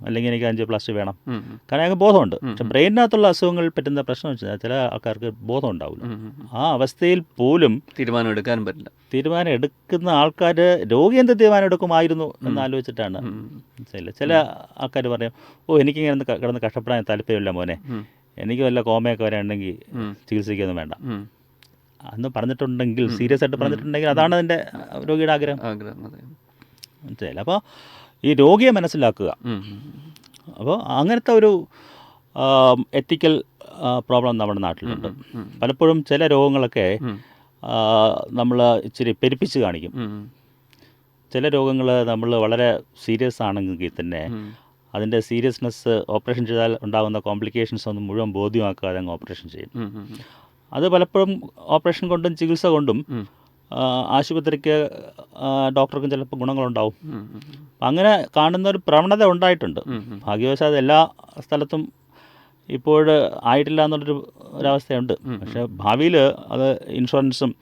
[SPEAKER 2] അല്ലെങ്കിൽ എനിക്ക് ആൻജിയോപ്ലാസ്റ്റി വേണം. കാരണം അയാൾക്ക് ബോധമുണ്ട്. പക്ഷെ ബ്രെയിനിനകത്തുള്ള അസുഖങ്ങൾ പറ്റുന്ന പ്രശ്നം വെച്ചാൽ ചില ആൾക്കാർക്ക് ബോധം ഉണ്ടാവില്ല. ആ അവസ്ഥയിൽ പോലും
[SPEAKER 1] തീരുമാനം എടുക്കാനും പറ്റില്ല.
[SPEAKER 2] തീരുമാനം എടുക്കുന്ന ആൾക്കാർ രോഗി എന്ത് തീരുമാനം എടുക്കുമായിരുന്നു എന്ന് ആലോചിച്ചിട്ടാണ്. ചില ആൾക്കാർ പറയും ഓ എനിക്കിങ്ങനെ കിടന്ന് കഷ്ടപ്പെടാൻ താല്പര്യമില്ല മോനെ.
[SPEAKER 1] എനിക്ക്
[SPEAKER 2] വല്ല കോമയൊക്കെ വരാണെങ്കിൽ. ചികിത്സിക്കൊന്നും വേണ്ട. അന്ന് പറഞ്ഞിട്ടുണ്ടെങ്കിൽ സീരിയസ് ആയിട്ട് പറഞ്ഞിട്ടുണ്ടെങ്കിൽ അതാണ് അതിന്റെ രോഗിയുടെ ആഗ്രഹം. മനസ്സിലായില്ല അപ്പോൾ ഈ രോഗിയെ മനസ്സിലാക്കുക. അപ്പോൾ അങ്ങനത്തെ ഒരു എത്തിക്കൽ പ്രോബ്ലം നമ്മുടെ നാട്ടിലുണ്ട്. പലപ്പോഴും ചില രോഗങ്ങളൊക്കെ നമ്മൾ ഇച്ചിരി പെരുപ്പിച്ച് കാണിക്കും. ചില രോഗങ്ങൾ നമ്മൾ വളരെ സീരിയസ് ആണെങ്കിൽ തന്നെ. അതിന്റെ സീരിയസ്നെസ് ഓപ്പറേഷൻ ചെയ്താൽ ഉണ്ടാകുന്ന കോംപ്ലിക്കേഷൻസ് ഒന്നും മുഴുവൻ ബോധ്യമാക്കാതെ അങ്ങ് ഓപ്പറേഷൻ ചെയ്യും. അത് പലപ്പോഴും ഓപ്പറേഷൻ കൊണ്ടും ചികിത്സ കൊണ്ടും ആശുപത്രിക്ക് ഡോക്ടർക്കും ചിലപ്പോൾ ഗുണങ്ങളുണ്ടാവും. അങ്ങനെ കാണുന്ന ഒരു പ്രവണത ഉണ്ടായിട്ടുണ്ട്. ഭാഗ്യവശാൽ എല്ലാ സ്ഥലത്തും ഇപ്പോൾ ആയിട്ടില്ല എന്നുള്ളൊരു ഒരവസ്ഥയുണ്ട് പക്ഷെ ഭാവിയിൽ അത് ഇൻഷുറൻസും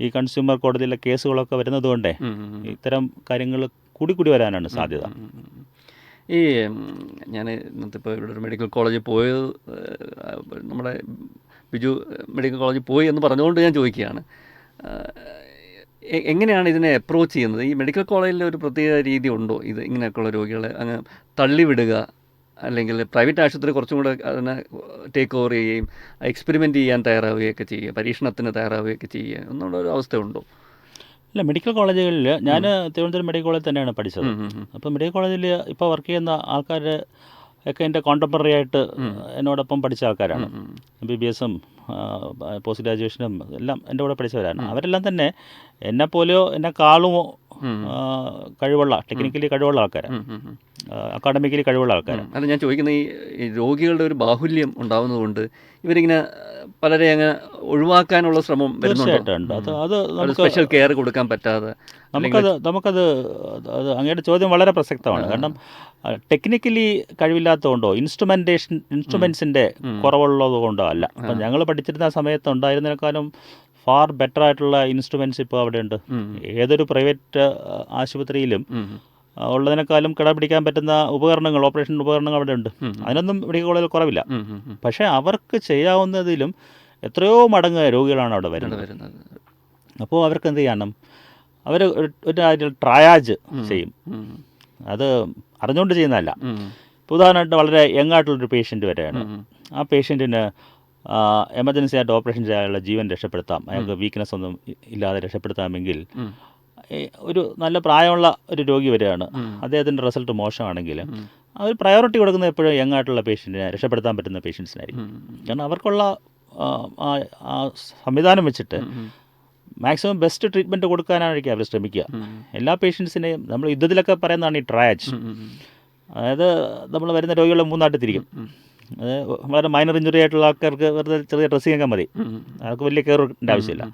[SPEAKER 2] ഈ കൺസ്യൂമർ കോടതിയിലെ കേസുകളൊക്കെ വരുന്നത് കൊണ്ടേ
[SPEAKER 1] ഉം. ഉം.
[SPEAKER 2] ഇത്തരം കാര്യങ്ങൾ കൂടി കൂടി വരാനാണ് സാധ്യത.
[SPEAKER 1] ഈ ഞാൻ ഇന്നത്തെ ഇപ്പോൾ ഇവിടെ ഒരു മെഡിക്കൽ കോളേജിൽ പോയത് നമ്മുടെ ബിജു മെഡിക്കൽ കോളേജിൽ പോയി എന്ന് പറഞ്ഞുകൊണ്ട് ഞാൻ ചോദിക്കുകയാണ്. എങ്ങനെയാണ് ഇതിനെ അപ്രോച്ച് ചെയ്യുന്നത്? ഈ മെഡിക്കൽ കോളേജിൽ ഒരു പ്രത്യേക രീതി ഉണ്ടോ? ഇത് ഇങ്ങനെയൊക്കെയുള്ള രോഗികളെ അങ്ങ് തള്ളിവിടുക അല്ലെങ്കിൽ പ്രൈവറ്റ് ആശുപത്രി കുറച്ചും കൂടെ അതിനെ ടേക്ക് ഓവർ ചെയ്യുകയും എക്സ്പെരിമെന്റ് ചെയ്യാൻ തയ്യാറാവുകയൊക്കെ ചെയ്യുക പരീക്ഷണത്തിന് തയ്യാറാവുകയൊക്കെ ചെയ്യുക എന്നുള്ള ഒരു അവസ്ഥയുണ്ടോ?
[SPEAKER 2] ഇല്ല മെഡിക്കൽ കോളേജുകളിൽ ഞാൻ തിരുവനന്തപുരം മെഡിക്കൽ കോളേജിൽ തന്നെയാണ് പഠിച്ചത്. അപ്പോൾ മെഡിക്കൽ കോളേജിൽ ഇപ്പോൾ വർക്ക് ചെയ്യുന്ന ആൾക്കാർ ഒക്കെ എന്റെ കോണ്ടംപററി ആയിട്ട് എന്നോടൊപ്പം പഠിച്ച ആൾക്കാരാണ്. ബി ബി എസും പോസ്റ്റ് ഗ്രാജുവേഷനും എല്ലാം എന്റെ കൂടെ പഠിച്ചവരാണ്. അവരെല്ലാം തന്നെ എന്നെപ്പോലെയോ എന്നെക്കാളുമോ കഴിവുള്ള ടെക്നിക്കലി കഴിവുള്ള ആൾക്കാരാണ്. അക്കാഡമിക്കലി കഴിവുള്ള ആൾക്കാരാണ്
[SPEAKER 1] അല്ല ഞാൻ ചോദിക്കുന്ന ഈ രോഗികളുടെ ഒരു ബാഹുല്യം ഉണ്ടാവുന്നതുകൊണ്ട് ഇവരിങ്ങനെ പലരെ അങ്ങ് ഒഴിവാക്കാനുള്ള ശ്രമം വരുന്നുണ്ട്?
[SPEAKER 2] തീർച്ചയായിട്ടും അത് അത് നമുക്ക്
[SPEAKER 1] സ്പെഷ്യൽ കെയർ കൊടുക്കാൻ പറ്റാതെ
[SPEAKER 2] നമുക്കത് നമുക്കത് അത് അങ്ങയുടെ ചോദ്യം വളരെ പ്രസക്തമാണ്. കാരണം ടെക്നിക്കലി കഴിവില്ലാത്തതുകൊണ്ടോ ഇൻസ്ട്രുമെന്റേഷൻ ഇൻസ്ട്രുമെൻസിന്റെ കുറവുള്ളതുകൊണ്ടോ അല്ല. അപ്പം ഞങ്ങൾ പഠിച്ചിരുന്ന സമയത്ത് ഉണ്ടായിരുന്നതിനേക്കാളും ഫാർ ബെറ്റർ ആയിട്ടുള്ള ഇൻസ്ട്രുമെന്റ്സ് ഇപ്പോൾ അവിടെ ഉണ്ട് ഏതൊരു പ്രൈവറ്റ് ആശുപത്രിയിലും ഉള്ളതിനേക്കാളും കിട പിടിക്കാൻ പറ്റുന്ന ഉപകരണങ്ങൾ ഓപ്പറേഷൻ ഉപകരണങ്ങൾ അവിടെ ഉണ്ട് അതിനൊന്നും മെഡിക്കൽ കോളേജിൽ കുറവില്ല. പക്ഷേ അവർക്ക് ചെയ്യാവുന്നതിലും എത്രയോ മടങ്ങ് രോഗികളാണ് അവിടെ വരുന്നത്. അപ്പോൾ അവർക്ക് എന്ത് ചെയ്യണം? അവർ ഒരു ട്രയാജ് ചെയ്യും. അത് അറിഞ്ഞുകൊണ്ട് ചെയ്യുന്നതല്ല. ഉദാഹരണമായിട്ട് വളരെ യങ് ആയിട്ടുള്ളൊരു പേഷ്യന്റ് വരെയാണ്. ആ പേഷ്യന്റിന് എമർജൻസി ആയിട്ട് ഓപ്പറേഷൻ ചെയ്യാനുള്ള ജീവൻ രക്ഷപ്പെടുത്താം അയാൾക്ക് വീക്ക്നെസ് ഒന്നും ഇല്ലാതെ രക്ഷപ്പെടുത്താമെങ്കിൽ ഒരു നല്ല പ്രായമുള്ള ഒരു രോഗി വരികയാണ്. അദ്ദേഹത്തിന്റെ റിസൾട്ട് മോശമാണെങ്കിൽ. അവർ പ്രയോറിറ്റി കൊടുക്കുന്നത് എപ്പോഴും യങ് ആയിട്ടുള്ള പേഷ്യന്റിനെ രക്ഷപ്പെടുത്താൻ പറ്റുന്ന പേഷ്യൻസിനായിരിക്കും കാരണം അവർക്കുള്ള ആ, സംവിധാനം വെച്ചിട്ട് മാക്സിമം ബെസ്റ്റ് ട്രീറ്റ്മെന്റ് കൊടുക്കാനായിരിക്കും അവർ ശ്രമിക്കുക എല്ലാ പേഷ്യൻസിനെയും നമ്മൾ യുദ്ധത്തിലൊക്കെ പറയുന്നതാണ് ഈ.
[SPEAKER 1] ഉം.
[SPEAKER 2] അതായത് നമ്മൾ വരുന്ന രോഗികളെ മൂന്നായിട്ട് തിരിക്കും. അത് വളരെ മൈനർ ഇഞ്ചുറി ആയിട്ടുള്ള ആൾക്കാർക്ക് വെറുതെ ചെറിയ ഡ്രസ്സിംഗ് ഒക്കെ മതി. അവർക്ക് വലിയ കെയർ ആവശ്യമില്ല.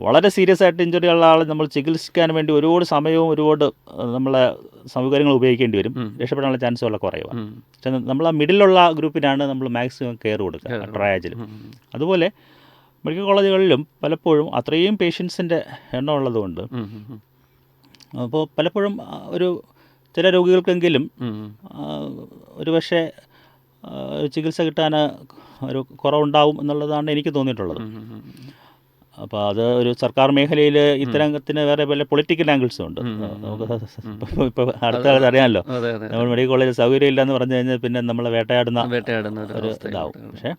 [SPEAKER 2] വളരെ സീരിയസ് ആയിട്ട് ഇഞ്ചുറി ഉള്ള ആളെ നമ്മൾ ചികിത്സിക്കാൻ വേണ്ടി ഒരുപാട് സമയവും ഒരുപാട് നമ്മളെ സൗകര്യങ്ങൾ ഉപയോഗിക്കേണ്ടി വരും. രക്ഷപ്പെടാനുള്ള ചാൻസ് വളരെ കുറയുക പക്ഷെ നമ്മൾ ആ മിഡിലുള്ള ഗ്രൂപ്പിനാണ് നമ്മൾ മാക്സിമം കെയർ കൊടുക്കുക ട്രയാജിൽ അതുപോലെ മെഡിക്കൽ കോളേജുകളിലും പലപ്പോഴും അത്രയും പേഷ്യൻസിന്റെ എണ്ണം ഉള്ളതുകൊണ്ട്. അപ്പോൾ പലപ്പോഴും ഒരു ചില രോഗികൾക്കെങ്കിലും. ഒരു പക്ഷേ ചികിത്സ കിട്ടാൻ ഒരു കുറവുണ്ടാവും എന്നുള്ളതാണ് എനിക്ക് തോന്നിയിട്ടുള്ളത്. അപ്പോൾ അത് ഒരു സർക്കാർ മേഖലയിൽ ഇത്തരത്തിന് വേറെ പല പൊളിറ്റിക്കൽ ആംഗിൾസും ഉണ്ട്. നമുക്ക് ഇപ്പോൾ അടുത്ത കാലത്ത് അറിയാമല്ലോ നമ്മൾ മെഡിക്കൽ കോളേജിൽ സൗകര്യം ഇല്ലെന്ന് പറഞ്ഞു കഴിഞ്ഞാൽ പിന്നെ നമ്മൾ വേട്ടയാടുന്ന
[SPEAKER 1] വേട്ടയാടുന്ന ഒരു
[SPEAKER 2] ഇതാവും. പക്ഷേ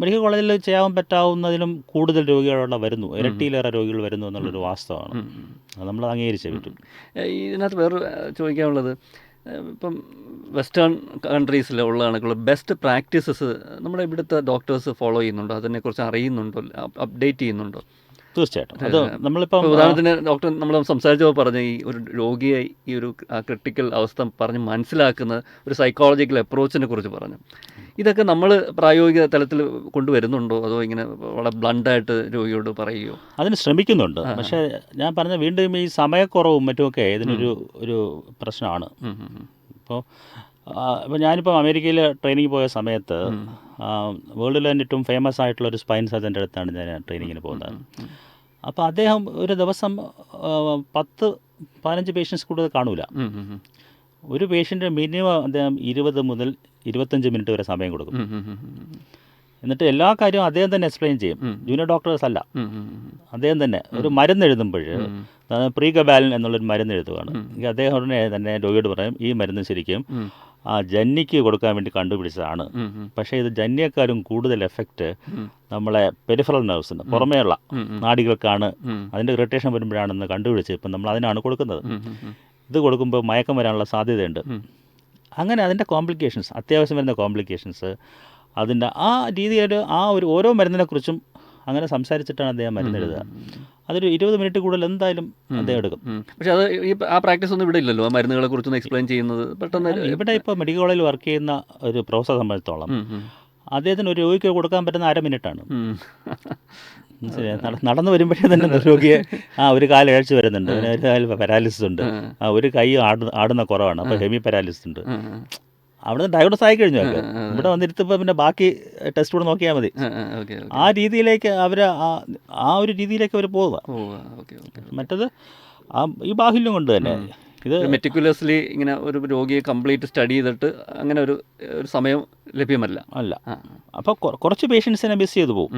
[SPEAKER 2] മെഡിക്കൽ കോളേജിൽ ചെയ്യാൻ പറ്റാവുന്നതിലും കൂടുതൽ രോഗികളുടെ വരുന്നു. ഇരട്ടിയിലേറെ രോഗികൾ വരുന്നു എന്നുള്ളൊരു വാസ്തവമാണ്. അത് നമ്മൾ അംഗീകരിച്ചേ പറ്റും
[SPEAKER 1] ഇതിനകത്ത് വേറെ ചോദിക്കാനുള്ളത്. ഇപ്പം വെസ്റ്റേൺ കൺട്രീസിൽ കണക്കുള്ള ബെസ്റ്റ് പ്രാക്ടീസസ് നമ്മുടെ ഇവിടുത്തെ ഡോക്ടേഴ്സ് ഫോളോ ചെയ്യുന്നുണ്ടോ അതിനെക്കുറിച്ച് അറിയുന്നുണ്ടോ അപ്ഡേറ്റ് ചെയ്യുന്നുണ്ടോ.
[SPEAKER 2] തീർച്ചയായിട്ടും. അത്
[SPEAKER 1] നമ്മളിപ്പോൾ ഉദാഹരണത്തിന് ഡോക്ടർ നമ്മൾ സംസാരിച്ചപ്പോൾ പറഞ്ഞ ഈ ഒരു രോഗിയെ ഈ ഒരു ക്രിട്ടിക്കൽ അവസ്ഥ പറഞ്ഞ് മനസ്സിലാക്കുന്ന ഒരു സൈക്കോളജിക്കൽ അപ്രോച്ചിനെ കുറിച്ച് പറഞ്ഞു. ഇതൊക്കെ നമ്മൾ പ്രായോഗിക തലത്തിൽ കൊണ്ടുവരുന്നുണ്ടോ? അതോ ഇങ്ങനെ വളരെ ബ്ലണ്ടായിട്ട് രോഗിയോട് പറയുകയോ?
[SPEAKER 2] അതിന് ശ്രമിക്കുന്നുണ്ട്. പക്ഷേ ഞാൻ പറഞ്ഞ വീണ്ടും ഈ സമയക്കുറവും മറ്റുമൊക്കെ ഇതിനൊരു ഒരു പ്രശ്നമാണ്. ഇപ്പോൾ ഇപ്പോൾ ഞാനിപ്പോൾ അമേരിക്കയിൽ ട്രെയിനിങ് പോയ സമയത്ത് വേൾഡിൽ തന്നെ ഏറ്റവും ഫേമസ് ആയിട്ടുള്ള ഒരു സ്പൈൻ സർജന്റെ അടുത്താണ് ഞാൻ ട്രെയിനിങ്ങിന് പോകുന്നത്. അപ്പോൾ അദ്ദേഹം ഒരു ദിവസം പത്ത് പതിനഞ്ച് പേഷ്യൻസ് കൂടുതൽ കാണൂല. ഒരു പേഷ്യന്റ് മിനിമം അദ്ദേഹം ഇരുപത് മുതൽ ഇരുപത്തഞ്ച് മിനിറ്റ് വരെ സമയം കൊടുക്കും. എന്നിട്ട് എല്ലാ കാര്യവും അദ്ദേഹം തന്നെ എക്സ്പ്ലെയിൻ ചെയ്യും. ജൂനിയർ ഡോക്ടേഴ്സ് അല്ല. അദ്ദേഹം തന്നെ ഒരു മരുന്ന് എഴുതുമ്പോൾ പ്രീകബാലൻ എന്നുള്ളൊരു മരുന്ന് എഴുതുകയാണ് അദ്ദേഹം ഉടനെ തന്നെ രോഗിയോട് പറയും ഈ മരുന്ന് ശരിക്കും. ആ ജന്നിക്ക് കൊടുക്കാൻ വേണ്ടി കണ്ടുപിടിച്ചതാണ്. പക്ഷേ ഇത് ജന്യേക്കാളും കൂടുതൽ എഫക്റ്റ് നമ്മളെ പെരിഫറൽ നെർവ്സിന് പുറമേയുള്ള. നാടികൾക്കാണ്. അതിന്റെ ഇറിറ്റേഷൻ വരുമ്പോഴാണെന്ന് കണ്ടുപിടിച്ച് ഇപ്പം നമ്മൾ അതിനാണ് കൊടുക്കുന്നത്. ഇത് കൊടുക്കുമ്പോൾ മയക്കം വരാനുള്ള സാധ്യതയുണ്ട് അങ്ങനെ അതിന്റെ കോംപ്ലിക്കേഷൻസ് അത്യാവശ്യം വരുന്ന കോംപ്ലിക്കേഷൻസ് അതിന്റെ ആ രീതിയിൽ ആ ഒരു ഓരോ മരുന്നിനെക്കുറിച്ചും അങ്ങനെ സംസാരിച്ചിട്ടാണ് അദ്ദേഹം മരുന്നെഴുതുക അതൊരു ഇരുപത് മിനിറ്റ് കൂടുതൽ എന്തായാലും അദ്ദേഹം എടുക്കും.
[SPEAKER 1] പക്ഷെ അത് ഈ ആ പ്രാക്ടീസ് ഒന്നും ഇവിടെ ഇല്ലല്ലോ? ആ മരുന്നുകളെ കുറിച്ചൊന്ന് എക്സ്പ്ലെയിൻ ചെയ്യുന്നത് പെട്ടെന്ന്
[SPEAKER 2] ഇവിടെ ഇപ്പോൾ മെഡിക്കൽ കോളേജിൽ വർക്ക് ചെയ്യുന്ന ഒരു പ്രൊഫസർ സംബന്ധിച്ചോളം. അദ്ദേഹത്തിന് ഒരു രോഗിക്ക് കൊടുക്കാൻ പറ്റുന്ന അര മിനിറ്റാണ് നടന്നു വരുമ്പോഴേ തന്നെ രോഗിയെ ആ ഒരു കാൽ ഇഴച്ച് വരുന്നുണ്ട്. ഒരു കാൽ പാരാലിസിസ് ഉണ്ട്. ആ ഒരു കൈ ആടുന്ന ആടുന്ന കുറവാണ്. അപ്പോൾ ഹെമി പാരാലിസിസ് ഉണ്ട്.
[SPEAKER 1] ഉം, ഉം.
[SPEAKER 2] അവിടെ ഡയഗ്നോസ് ആയി കഴിഞ്ഞു ഇവിടെ വന്നിരുത്തപ്പോൾ പിന്നെ ബാക്കി ടെസ്റ്റ് കൂടെ നോക്കിയാൽ മതി.
[SPEAKER 1] ആ,
[SPEAKER 2] രീതിയിലേക്ക് അവർ ആ ഒരു രീതിയിലേക്ക് അവർ പോവുക മറ്റത് ആ ഈ ബാഹുല്യം കൊണ്ട് തന്നെ ഇത്
[SPEAKER 1] മെറ്റിക്കുലസ്ലി ഇങ്ങനെ ഒരു രോഗിയെ കംപ്ലീറ്റ് സ്റ്റഡി ചെയ്തിട്ട് അങ്ങനെ ഒരു ഒരു സമയം ലഭ്യമല്ല.
[SPEAKER 2] അല്ല. അപ്പോൾ കുറച്ച് പേഷ്യൻസിനെ മിസ് ചെയ്തു പോകും.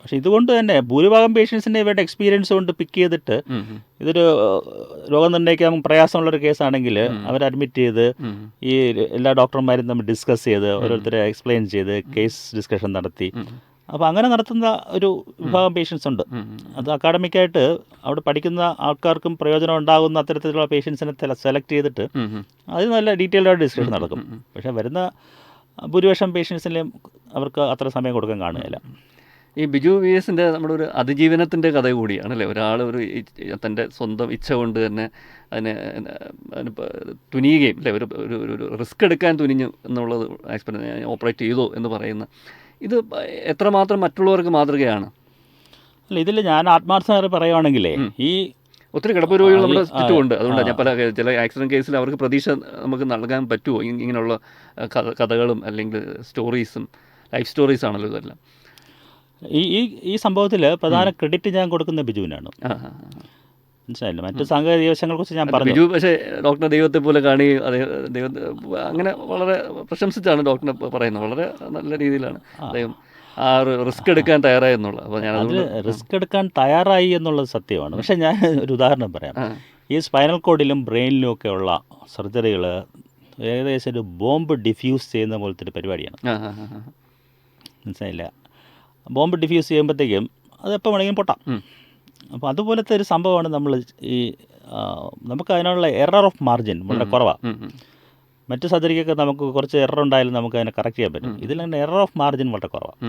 [SPEAKER 2] പക്ഷെ ഇതുകൊണ്ട് തന്നെ ഭൂരിഭാഗം പേഷ്യൻസിന്റെ ഇവരുടെ എക്സ്പീരിയൻസ് കൊണ്ട് പിക്ക് ചെയ്തിട്ട്. ഇതൊരു രോഗം നിർണയിക്കാൻ പ്രയാസമുള്ളൊരു കേസാണെങ്കിൽ അവർ അഡ്മിറ്റ് ചെയ്ത് ഈ എല്ലാ ഡോക്ടർമാരും തമ്മിൽ ഡിസ്കസ് ചെയ്ത് ഓരോരുത്തരെ എക്സ്പ്ലെയിൻ ചെയ്ത് കേസ് ഡിസ്കഷൻ നടത്തി. അപ്പോൾ അങ്ങനെ നടത്തുന്ന ഒരു വിഭാഗം പേഷ്യൻസ് ഉണ്ട്. അത് അക്കാഡമിക്കായിട്ട് അവിടെ പഠിക്കുന്ന ആൾക്കാർക്കും പ്രയോജനം ഉണ്ടാകുന്ന അത്തരത്തിലുള്ള പേഷ്യൻസിനെ സെലക്ട് ചെയ്തിട്ട്
[SPEAKER 1] ഉം.
[SPEAKER 2] നല്ല ഡീറ്റെയിൽഡായിട്ട് ഡിസ്കഷൻ നടക്കും. പക്ഷേ വരുന്ന ഭൂരിപക്ഷം പേഷ്യൻസിനെയും അവർക്ക് അത്ര സമയം കൊടുക്കാൻ കാണുകയില്ല.
[SPEAKER 1] ഈ ബിജു വി എസിന്റെ നമ്മുടെ ഒരു അതിജീവനത്തിന്റെ കഥ കൂടിയാണല്ലേ ഒരാൾ ഒരു തന്റെ സ്വന്തം ഇച്ഛ കൊണ്ട് തന്നെ അതിനെ തുനിയുകയും അല്ലേ? ഒരു ഒരു റിസ്ക് എടുക്കാൻ തുനിഞ്ഞു എന്നുള്ളത് എക്സ്പെരിമെന്റ് ഓപ്പറേറ്റ് ചെയ്തു എന്ന് പറയുന്ന ഇത് എത്രമാത്രം മറ്റുള്ളവർക്ക് മാതൃകയാണ്?
[SPEAKER 2] അല്ല ഇതിൽ ഞാൻ ആത്മാർത്ഥമായി പറയുവാണെങ്കിലേ ഈ
[SPEAKER 1] ഒത്തിരി കിടപ്പ് രോഗികൾ നമ്മുടെ ചുറ്റുമുണ്ട് അതുകൊണ്ടാണ് ഞാൻ പല ചില ആക്സിഡന്റ് കേസിൽ അവർക്ക് പ്രതീക്ഷ നമുക്ക് നൽകാൻ പറ്റുമോ ഇങ്ങനെയുള്ള കഥകളും അല്ലെങ്കിൽ സ്റ്റോറീസും ലൈഫ് സ്റ്റോറീസ് ആണല്ലോ ഇതെല്ലാം.
[SPEAKER 2] ഈ ഈ ഈ സംഭവത്തിൽ പ്രധാന ക്രെഡിറ്റ് ഞാൻ കൊടുക്കുന്ന ബിജുവിനാണ്. മനസ്സിലായില്ല. മറ്റു സാങ്കേതിക വശങ്ങളെക്കുറിച്ച് ഞാൻ പറഞ്ഞു.
[SPEAKER 1] ബിജു പക്ഷേ ഡോക്ടറെ ദൈവത്തെ പോലെ കാണി ദൈവത്തെ അങ്ങനെ വളരെ പ്രശംസിച്ചാണ് ഡോക്ടറെ പറയുന്നത്. വളരെ നല്ല രീതിയിലാണ് അദ്ദേഹം ആ റിസ്ക് എടുക്കാൻ തയ്യാറായി എന്നുള്ള അപ്പോൾ ഞാൻ അത്
[SPEAKER 2] റിസ്ക് എടുക്കാൻ തയ്യാറായി എന്നുള്ളത് സത്യമാണ്. പക്ഷേ ഞാൻ ഒരു ഉദാഹരണം പറയാം. ഈ സ്പൈനൽ കോഡിലും ബ്രെയിനിലും ഒക്കെ ഉള്ള സർജറികൾ ഏകദേശം ഒരു ബോംബ് ഡിഫ്യൂസ് ചെയ്യുന്ന പോലത്തെ ഒരു പരിപാടിയാണ്. മനസ്സിലായില്ല? ബോംബ് ഡിഫ്യൂസ് ചെയ്യുമ്പോഴത്തേക്കും അത് എപ്പോൾ വേണമെങ്കിലും പൊട്ടാം. അപ്പോൾ അതുപോലത്തെ ഒരു സംഭവമാണ് നമ്മൾ ഈ നമുക്ക് അതിനുള്ള എറർ ഓഫ് മാർജിൻ വളരെ കുറവാണ് മറ്റ് സർജറിക്കൊക്കെ നമുക്ക് കുറച്ച് എറർ ഉണ്ടായാലും നമുക്ക് അതിനെ കറക്റ്റ് ചെയ്യാൻ പറ്റും. ഇതിൽ തന്നെ എറർ ഓഫ് മാർജിൻ വളരെ കുറവാണ്.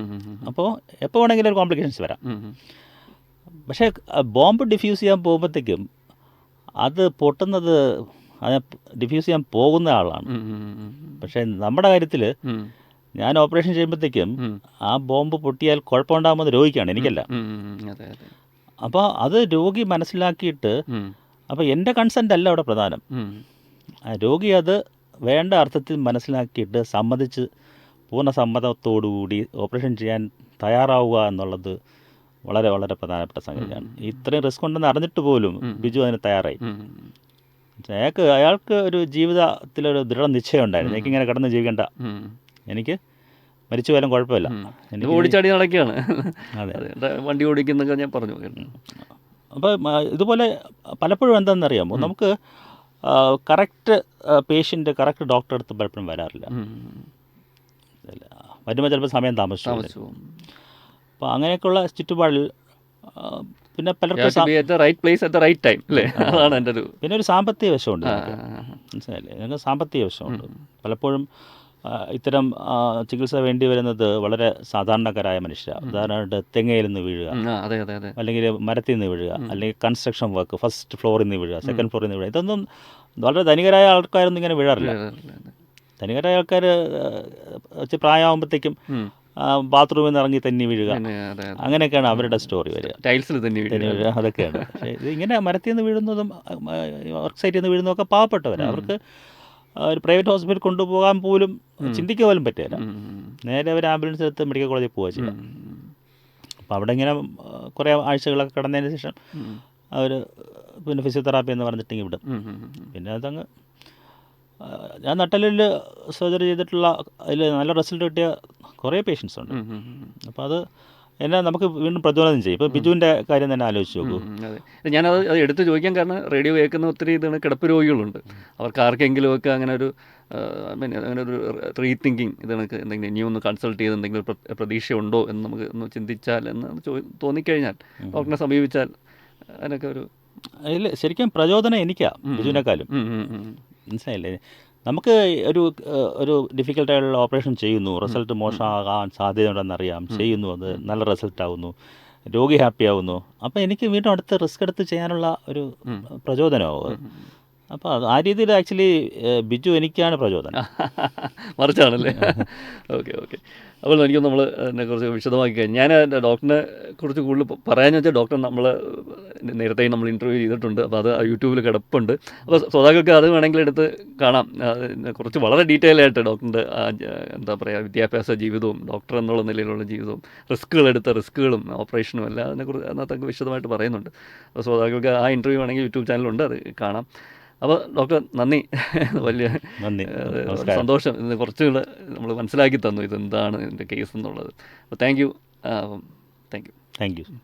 [SPEAKER 2] അപ്പോൾ എപ്പോൾ വേണമെങ്കിലും ഒരു കോംപ്ലിക്കേഷൻസ് വരാം. പക്ഷേ ബോംബ് ഡിഫ്യൂസ് ചെയ്യാൻ പോകുമ്പോഴത്തേക്കും അത് പൊട്ടുന്നത് അതിനെ ഡിഫ്യൂസ് ചെയ്യാൻ പോകുന്ന ആളാണ്. പക്ഷേ നമ്മുടെ കാര്യത്തിൽ ഞാൻ ഓപ്പറേഷൻ ചെയ്യുമ്പോഴത്തേക്കും ആ ബോംബ് പൊട്ടിയാൽ കുഴപ്പമുണ്ടാകുന്നത് രോഗിക്കാണ് എനിക്കല്ല. അപ്പോൾ അത് രോഗി മനസ്സിലാക്കിയിട്ട് അപ്പോൾ എന്റെ കൺസെന്റ് അല്ല അവിടെ പ്രധാനം. രോഗി അത് വേണ്ട അർത്ഥത്തിൽ മനസ്സിലാക്കിയിട്ട് സമ്മതിച്ച് പൂർണ സമ്മതത്തോടുകൂടി ഓപ്പറേഷൻ ചെയ്യാൻ തയ്യാറാവുക എന്നുള്ളത് വളരെ വളരെ പ്രധാനപ്പെട്ട സംഗതിയാണ്. ഇത്രയും റിസ്ക് ഉണ്ടെന്ന് അറിഞ്ഞിട്ട് പോലും ബിജു അതിന് തയ്യാറായി. അയാൾക്ക് അയാൾക്ക് ഒരു ജീവിതത്തിലൊരു ദൃഢ നിശ്ചയം ഉണ്ടായിരുന്നു എനിക്കിങ്ങനെ കിടന്ന് ജീവിക്കേണ്ട. എനിക്ക് മരിച്ചു പോയാലും കുഴപ്പമില്ല. എനിക്ക്
[SPEAKER 1] ഓടിച്ചാടി നടക്കുകയാണ്.
[SPEAKER 2] അതെ.
[SPEAKER 1] വണ്ടി ഓടിക്കുന്നൊക്കെ ഞാൻ പറഞ്ഞു.
[SPEAKER 2] അപ്പോൾ ഇതുപോലെ പലപ്പോഴും എന്താണെന്നറിയാമോ? നമുക്ക് കറക്റ്റ് പേഷ്യന്റ് കറക്റ്റ് ഡോക്ടറെ അടുത്ത് പലപ്പോഴും വരാറില്ല. വരുമ്പോൾ ചിലപ്പോൾ സമയം താമസിച്ചു. അപ്പോൾ അങ്ങനെയൊക്കെയുള്ള ചുറ്റുപാടിൽ പിന്നെ പലർക്കും സാ-
[SPEAKER 1] at right place at right time അല്ലേ? അതാണ് എന്റെ ഒരു
[SPEAKER 2] പിന്നെ ഒരു സാമ്പത്തിക വശമുണ്ട്. മനസ്സിലായില്ലേ? ഞങ്ങൾക്ക് സാമ്പത്തിക വശമുണ്ട്. പലപ്പോഴും ഇത്തരം ചികിത്സ വേണ്ടി വരുന്നത് വളരെ സാധാരണക്കാരായ മനുഷ്യരാണ് ഉദാഹരണമായിട്ട് തെങ്ങയിൽ നിന്ന് വീഴുക. അല്ലെങ്കിൽ മരത്തിൽ നിന്ന് വീഴുക. അല്ലെങ്കിൽ കൺസ്ട്രക്ഷൻ വർക്ക് ഫസ്റ്റ് ഫ്ലോറിൽ നിന്ന് വീഴുക സെക്കൻഡ് ഫ്ലോറിൽ നിന്ന് വീഴുക. ഇതൊന്നും വളരെ ധനികരായ ആൾക്കാരൊന്നും ഇങ്ങനെ വീഴാറില്ല. ധനികരായ ആൾക്കാർ പ്രായമാകുമ്പോഴത്തേക്കും ബാത്റൂമിൽ നിന്ന് ഇറങ്ങി തന്നെ വീഴുക. അങ്ങനെയൊക്കെയാണ് അവരുടെ സ്റ്റോറി വരിക.
[SPEAKER 1] ടൈൽസിൽ തന്നെ വീഴുക.
[SPEAKER 2] അതൊക്കെയാണ്. ഇത് ഇങ്ങനെ മരത്തിൽ നിന്ന് വീഴുന്നതും വർക്ക് സൈറ്റിൽ നിന്ന് വീഴുന്നതും ഒക്കെ പാവപ്പെട്ടവരാണ് അവർക്ക് ഒരു പ്രൈവറ്റ് ഹോസ്പിറ്റലിൽ കൊണ്ടുപോകാൻ പോലും ചിന്തിക്കുക പോലും പറ്റില്ല. നേരെ ഒരു ആംബുലൻസ് എടുത്ത് മെഡിക്കൽ കോളേജിൽ പോവുക ചെയ്യാം അപ്പോൾ അവിടെ ഇങ്ങനെ കുറേ ആഴ്ചകളൊക്കെ കിടന്നതിന് ശേഷം അവർ പിന്നെ ഫിസിയോതെറാപ്പി എന്ന് പറഞ്ഞിട്ടെങ്കിൽ വിടും. പിന്നെ അതങ്ങ് ഞാൻ നട്ടലിൽ സർജറി ചെയ്തിട്ടുള്ള അതിൽ നല്ല റിസൾട്ട് കിട്ടിയ കുറേ പേഷ്യൻസ് ഉണ്ട്. അപ്പോൾ അത് എന്നെ നമുക്ക് വീണ്ടും പ്രചോദനം ചെയ്യും. ഇപ്പോൾ ബിജുവിന്റെ കാര്യം തന്നെ ആലോചിച്ച് നോക്കൂ.
[SPEAKER 1] അതെ. ഞാനത് അത് എടുത്ത് ചോദിക്കാൻ കാരണം റേഡിയോ കേൾക്കുന്ന ഒത്തിരി ഇതാണ് കിടപ്പ് രോഗികളുണ്ട്. അവർക്ക് ആർക്കെങ്കിലുമൊക്കെ അങ്ങനെ ഒരു മീൻ അങ്ങനെ ഒരു റീതിങ്കിങ് ഇത് കണക്ക് എന്തെങ്കിലും ഇനിയൊന്ന് ഒന്ന് കൺസൾട്ട് ചെയ്ത് എന്തെങ്കിലും പ്രതീക്ഷയുണ്ടോ എന്ന് നമുക്ക് ഒന്ന് ചിന്തിച്ചാൽ എന്ന് ചോ- തോന്നിക്കഴിഞ്ഞാൽ ഡോക്ടറിനെ സമീപിച്ചാൽ അതിനൊക്കെ ഒരു
[SPEAKER 2] അതിൽ ശരിക്കും പ്രചോദനം എനിക്കാ ബിജുവിനെക്കാളും. മനസ്സിലായില്ലേ? നമുക്ക് ഒരു ഒരു ഡിഫിക്കൽട്ടായുള്ള ഓപ്പറേഷൻ ചെയ്യുന്നു. റിസൾട്ട് മോശമാകാൻ സാധ്യതയുണ്ടെന്നറിയാം. ചെയ്യുന്നു അത്. നല്ല റിസൾട്ട് ആവുന്നു. രോഗി ഹാപ്പി ആവുന്നു. അപ്പോൾ എനിക്ക് വീണ്ടും അടുത്ത് റിസ്ക് എടുത്ത് ചെയ്യാനുള്ള ഒരു പ്രചോദനമാവും. അപ്പോൾ ആ രീതിയിൽ ആക്ച്വലി ബിജു എനിക്കാണ് പ്രചോദനം.
[SPEAKER 1] മറിച്ചാണല്ലേ? Okay okay. അപ്പോൾ എനിക്ക് നമ്മൾ എന്നെ കുറിച്ച് വിശദമാക്കി കഴിഞ്ഞു ഞാൻ എന്റെ ഡോക്ടറിനെ കുറിച്ച് കൂടുതൽ പറയാമെന്ന് പറയാന്ന് വെച്ചാൽ ഡോക്ടർ നമ്മൾ നേരത്തെ നമ്മൾ ഇന്റർവ്യൂ ചെയ്തിട്ടുണ്ട്. അപ്പോൾ അത് യൂട്യൂബിൽ കിടപ്പുണ്ട്. അപ്പോൾ ശ്രോതാക്കൾക്ക് അത് വേണമെങ്കിൽ എടുത്ത് കാണാം. കുറച്ച് വളരെ ഡീറ്റെയിൽ ആയിട്ട് ഡോക്ടറിന്റെ എന്താ പറയുക വിദ്യാഭ്യാസ ജീവിതവും ഡോക്ടർ എന്നുള്ള നിലയിലുള്ള ജീവിതവും റിസ്ക്കുകൾ എടുത്ത റിസ്ക്കുകളും ഓപ്പറേഷനും എല്ലാം അതിനെക്കുറിച്ച് അതിനകത്തൊക്കെ വിശദമായിട്ട് പറയുന്നുണ്ട്. അപ്പോൾ ശ്രോതാക്കൾക്ക് ആ ഇന്റർവ്യൂ വേണമെങ്കിൽ യൂട്യൂബ് ചാനലുണ്ട്. അത് കാണാം. അപ്പോൾ ഡോക്ടർ നന്ദി. വലിയ
[SPEAKER 2] നന്ദി.
[SPEAKER 1] സന്തോഷം. ഇത് കുറച്ചുകൂടെ നമ്മൾ മനസ്സിലാക്കി തന്നു ഇതെന്താണ് ഇതിന്റെ കേസ് എന്നുള്ളത്. അപ്പോൾ thank you thank you
[SPEAKER 2] thank you